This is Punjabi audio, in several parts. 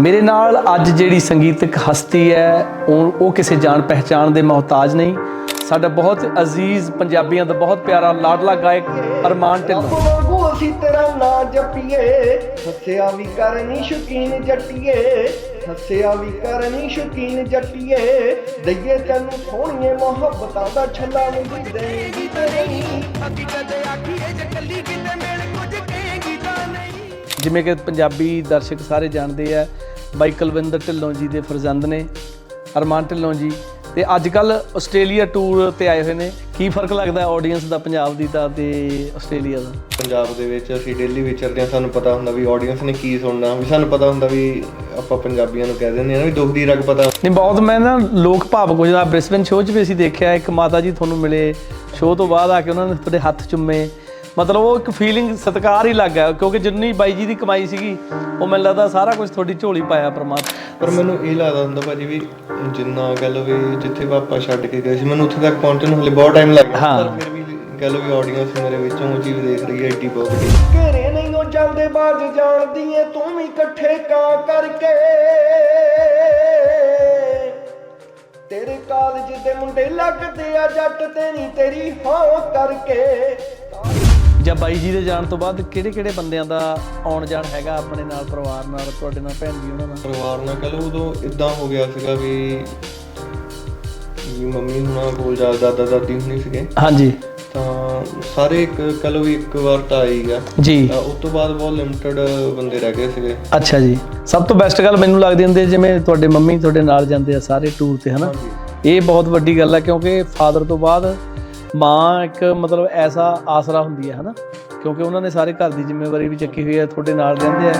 ਮੇਰੇ ਨਾਲ ਅੱਜ ਜਿਹੜੀ ਸੰਗੀਤਕ ਹਸਤੀ ਹੈ ਉਹ ਉਹ ਕਿਸੇ ਜਾਣ ਪਹਿਚਾਣ ਦੇ ਮੁਹਤਾਜ ਨਹੀਂ। ਸਾਡਾ ਬਹੁਤ ਅਜ਼ੀਜ਼ ਪੰਜਾਬੀਆਂ ਦਾ ਬਹੁਤ ਪਿਆਰਾ ਲਾਡਲਾ ਗਾਇਕ ਅਰਮਾਨ ਢਿੱਲੋਂ। ਵਾਂਗੂ ਅਸੀਂ ਤੇਰਾ ਨਾਂ ਜਪੀਏ। ਹੱਸਿਆ ਵੀ ਕਰਨੀ ਸ਼ੌਕੀਨ ਜੱਟੀਏ। ਹੱਸਿਆ ਵੀ ਕਰਨੀ ਸ਼ੌਕੀਨ ਜੱਟੀਏ। ਦਈਏ ਤੈਨੂੰ ਸੋਹਣੀਏ ਮੁਹੱਬਤਾਂ ਦਾ ਛੱਲਾ ਨਹੀਂ ਦੇਗੀ ਤੇ ਨਹੀਂ ਅਸੀਂ ਕਦੇ ਆਖੀਏ ਜੇ ਕੱਲੀ ਕਿਤੇ ਮਿਲ ਕੁਝ ਕਹੇਗੀ ਤਾਂ ਨਹੀਂ ਜਿਵੇਂ ਕਿ ਪੰਜਾਬੀ ਦਰਸ਼ਕ ਸਾਰੇ ਜਾਣਦੇ ਆ ਬਾਈ ਕੁਲਵਿੰਦਰ ਢਿੱਲੋਂ ਜੀ ਦੇ ਫਰਜ਼ੰਦ ਨੇ ਅਰਮਾਨ ਢਿੱਲੋਂ ਜੀ। ਤੇ ਅੱਜ ਕੱਲ ਆਸਟ੍ਰੇਲੀਆ ਟੂਰ ਤੇ ਆਏ ਹੋਏ ਨੇ। ਕੀ ਫ਼ਰਕ ਲੱਗਦਾ ਆਡੀਅנס ਦਾ ਪੰਜਾਬ ਦੀ ਤਾਂ ਤੇ ਆਸਟ੍ਰੇਲੀਆ ਦਾ? ਪੰਜਾਬ ਦੇ ਵਿੱਚ ਅਸੀਂ ਡੇਲੀ ਵਿਚਰਦੇ ਹਾਂ ਸਾਨੂੰ ਪਤਾ ਹੁੰਦਾ ਵੀ ਆਡੀਅנס ਨੇ ਕੀ ਸੁਣਨਾ ਵੀ ਸਾਨੂੰ ਪਤਾ ਹੁੰਦਾ ਵੀ ਆਪਾਂ ਪੰਜਾਬੀਆਂ ਨੂੰ ਕਹਿ ਦਿੰਦੇ ਹਾਂ ਨਾ ਵੀ ਦੁੱਖ ਦੀ ਰਗ ਪਤਾ। ਨਹੀਂ ਬਹੁਤ ਮੈਂ ਨਾ ਲੋਕ ਭਾਵ ਹੋ ਜਾਂਦਾ ਬ੍ਰਿਸਬਨ ਸ਼ੋਅ 'ਚ ਵੀ ਅਸੀਂ ਦੇਖਿਆ ਇੱਕ ਮਾਤਾ ਜੀ ਤੁਹਾਨੂੰ ਮਿਲੇ ਸ਼ੋਅ ਤੋਂ ਬਾਅਦ ਆ ਕੇ ਉਹਨਾਂ ਨੇ ਤੁਹਾਡੇ ਹੱਥ ਚੁੰਮੇ ਮਤਲਬ ਉਹ ਇੱਕ ਫੀਲਿੰਗ ਸਤਿਕਾਰ ਹੀ ਲੱਗ ਗਿਆ ਕਿਉਂਕਿ ਜਿੰਨੀ ਬਾਈ ਜੀ ਦੀ ਕਮਾਈ ਸੀਗੀ ਉਹ ਮੈਨੂੰ ਲੱਗਦਾ ਸਾਰਾ ਕੁਝ ਤੁਹਾਡੀ ਝੋਲੀ ਪਾਇਆ ਪ੍ਰਮਾਤਮਾ। ਪਰ ਮੈਨੂੰ ਇਹ ਲੱਗਦਾ ਹੁੰਦਾ ਭਾਜੀ ਵੀ ਜਿੰਨਾ ਲਓ ਵੀ ਜਿੱਥੇ ਆਪਾਂ ਛੱਡ ਕੇ ਗਏ ਸੀ ਮੈਨੂੰ ਉੱਥੇ ਤੱਕ ਪਹੁੰਚਣ ਨੂੰ ਹਲੇ ਬਹੁਤ ਟਾਈਮ ਲੱਗ ਗਿਆ ਹਾਂ। ਪਰ ਫਿਰ ਵੀ ਕਹਿ ਲਓ ਵੀ ਆਡੀਅנס ਮੇਰੇ ਵਿੱਚੋਂ ਉਹ ਚੀਜ਼ ਦੇਖ ਰਹੀ ਹੈ ਏਡੀ ਬਹੁਤ ਵੱਡੀ ਘੇਰੇ ਨਹੀਂ ਉਹ ਚੱਲਦੇ ਬਾਜ ਜਾਣਦੀ ਏ ਤੂੰ ਵੀ ਇਕੱਠੇ ਕਾਂ ਕਰਕੇ। ਤੇਰੇ ਕਾਲਜ ਦੇ ਮੁੰਡੇ ਲੱਗਦੇ ਆ ਜੱਟ ਤੇ ਨਹੀਂ ਤੇਰੀ ਹਾਂ ਕਰਕੇ। ਜਾਂ ਬਾਈ ਜੀ ਦੇ ਜਾਣ ਤੋਂ ਬਾਅਦ ਕਿਹੜੇ ਕਿਹੜੇ ਬੰਦਿਆਂ ਦਾ ਆਉਣ ਜਾਣ ਹੈਗਾ ਆਪਣੇ ਨਾਲ ਪਰਿਵਾਰ ਨਾਲ ਤੁਹਾਡੇ ਨਾਲ ਭੈਣ ਜੀ ਉਹਨਾਂ ਨਾਲ? ਪਰਿਵਾਰ ਨਾਲ ਕਹਿ ਲਓ ਉਦੋਂ ਇਦਾਂ ਹੋ ਗਿਆ ਸੀਗਾ ਵੀ ਵੀ ਮੰਮੀ ਹੁਣਾਂ ਕੋਲ ਜਾ ਦਾਦਾ ਦਾਦੀ ਹੁਣੀ ਸੀਗੇ। ਹਾਂਜੀ। ਤਾਂ ਸਾਰੇ ਇੱਕ ਕਹਿ ਲਓ ਵੀ ਇੱਕ ਵਾਰ ਤਾਂ ਆਈ ਗਿਆ ਜੀ। ਤਾਂ ਉਸ ਤੋਂ ਬਾਅਦ ਬਹੁਤ ਲਿਮਟਿਡ ਬੰਦੇ ਰਹਿ ਗਏ ਸੀਗੇ। ਅੱਛਾ ਜੀ। ਸਭ ਤੋਂ ਬੈਸਟ ਗੱਲ ਮੈਨੂੰ ਲੱਗਦੀ ਹੁੰਦੀ ਹੈ ਜਿਵੇਂ ਤੁਹਾਡੇ ਮੰਮੀ ਤੁਹਾਡੇ ਨਾਲ ਜਾਂਦੇ ਆ ਸਾਰੇ ਟੂਰ ਤੇ ਹਨਾ? ਇਹ ਬਹੁਤ ਵੱਡੀ ਗੱਲ ਹੈ ਕਿਉਂਕਿ ਫਾਦਰ ਤੋਂ ਬਾਅਦ ਮਾਂ ਇੱਕ ਮਤਲਬ ਐਸਾ ਆਸਰਾ ਹੁੰਦੀ ਹੈ, ਹਨਾ? ਕਿਉਂਕਿ ਉਹਨਾਂ ਨੇ ਸਾਰੇ ਘਰ ਦੀ ਜ਼ਿੰਮੇਵਾਰੀ ਵੀ ਚੱਕੀ ਹੋਈ ਹੈ, ਤੁਹਾਡੇ ਨਾਲ ਰਹਿੰਦੇ ਆ।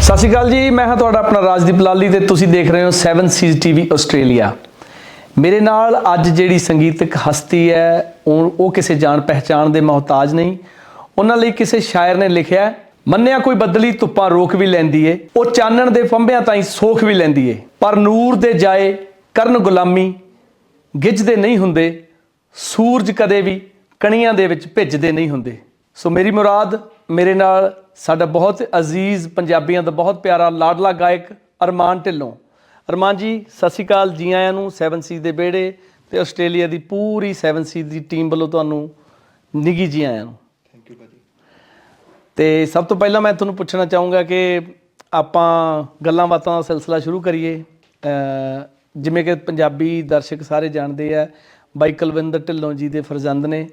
ਸਤਿ ਸ਼੍ਰੀ ਅਕਾਲ ਜੀ, ਮੈਂ ਹਾਂ ਤੁਹਾਡਾ ਆਪਣਾ ਰਾਜਦੀਪ ਲਾਲੀ ਤੇ ਤੁਸੀਂ ਦੇਖ ਰਹੇ ਹੋ 7 ਸੀਜ਼ ਟੀਵੀ ਆਸਟ੍ਰੇਲੀਆ। ਮੇਰੇ ਨਾਲ ਅੱਜ ਜਿਹੜੀ ਸੰਗੀਤਕ ਹਸਤੀ ਹੈ, ਉਹ ਉਹ ਕਿਸੇ ਜਾਣ ਪਹਿਚਾਣ ਦੇ ਮੁਹਤਾਜ ਨਹੀਂ। ਉਹਨਾਂ ਲਈ ਕਿਸੇ ਸ਼ਾਇਰ ਨੇ ਲਿਖਿਆ, ਮੰਨਿਆ ਕੋਈ ਬਦਲੀ, ਧੁੱਪਾਂ ਰੋਕ ਵੀ ਲੈਂਦੀ ਏ, ਉਹ ਚਾਨਣ ਦੇ ਫੰਬਿਆਂ ਤਾਈਂ ਸੋਖ ਵੀ ਲੈਂਦੀ ਏ। ਪਰ ਨੂਰ ਦੇ ਜਾਏ ਕਰਨ ਗੁਲਾਮੀ ਗਿੱਜਦੇ ਨਹੀਂ ਹੁੰਦੇ ਸੂਰਜ ਕਦੇ ਵੀ ਕਣੀਆਂ ਦੇ ਵਿੱਚ ਭਿੱਜਦੇ ਨਹੀਂ ਹੁੰਦੇ। ਸੋ ਮੇਰੀ ਮੁਰਾਦ ਮੇਰੇ ਨਾਲ ਸਾਡਾ ਬਹੁਤ ਅਜ਼ੀਜ਼ ਪੰਜਾਬੀਆਂ ਦਾ ਬਹੁਤ ਪਿਆਰਾ ਲਾਡਲਾ ਗਾਇਕ ਅਰਮਾਨ ਢਿੱਲੋਂ। ਅਰਮਾਨ ਜੀ ਸਤਿ ਸ਼੍ਰੀ ਅਕਾਲ ਜੀ ਆਇਆਂ ਨੂੰ 7 ਸੀ ਦੇ ਬੇੜੇ ਤੇ ਆਸਟ੍ਰੇਲੀਆ ਦੀ ਪੂਰੀ 7 ਸੀ ਦੀ ਟੀਮ ਵੱਲੋਂ ਤੁਹਾਨੂੰ ਨਿੱਘੀ ਜੀ ਆਇਆਂ ਨੂੰ। ਥੈਂਕ ਯੂ ਭਾਜੀ। ਤੇ ਸਭ ਤੋਂ ਪਹਿਲਾਂ ਮੈਂ ਤੁਹਾਨੂੰ ਪੁੱਛਣਾ ਚਾਹੂੰਗਾ ਕਿ ਆਪਾਂ ਗੱਲਾਂ ਬਾਤਾਂ ਦਾ ਸਿਲਸਿਲਾ ਸ਼ੁਰੂ ਕਰੀਏ ਜਿਵੇਂ ਕਿ ਪੰਜਾਬੀ ਦਰਸ਼ਕ ਸਾਰੇ ਜਾਣਦੇ ਆ ਬਾਈ ਕੁਲਵਿੰਦਰ ਢਿੱਲੋਂ ਜੀ ਦੇ ਫਰਜ਼ੰਦ ਨੇ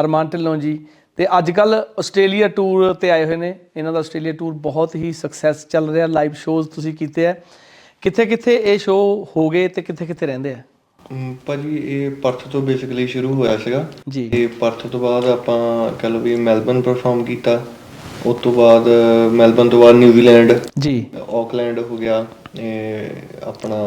ਅਰਮਾਨ ਢਿੱਲੋਂ ਜੀ। ਤੇ ਅੱਜ ਕੱਲ ਆਸਟ੍ਰੇਲੀਆ ਟੂਰ ਤੇ ਆਏ ਹੋਏ ਨੇ। ਇਹਨਾਂ ਦਾ ਆਸਟ੍ਰੇਲੀਆ ਟੂਰ ਬਹੁਤ ਹੀ ਸਕਸੈਸ ਚੱਲ ਰਿਹਾ। ਲਾਈਵ ਸ਼ੋਜ਼ ਤੁਸੀਂ ਕੀਤੇ ਆ। ਕਿੱਥੇ ਕਿੱਥੇ ਇਹ ਸ਼ੋਅ ਹੋ ਗਏ ਤੇ ਕਿੱਥੇ ਕਿੱਥੇ ਰਹਿੰਦੇ ਆ? ਭਾਜੀ ਇਹ ਪਰਥ ਤੋਂ ਬੇਸਿਕਲੀ ਸ਼ੁਰੂ ਹੋਇਆ ਸੀਗਾ। ਜੀ। ਤੇ ਪਰਥ ਤੋਂ ਬਾਅਦ ਆਪਾਂ ਕਹ ਲਓ ਵੀ ਮੈਲਬਨ ਪਰਫਾਰਮ ਕੀਤਾ। ਉਸ ਤੋਂ ਬਾਅਦ ਮੈਲਬਨ ਤੋਂ ਬਾਅਦ ਨਿਊਜ਼ੀਲੈਂਡ ਜੀ। ਆਕਲੈਂਡ ਹੋ ਗਿਆ ਇਹ ਆਪਣਾ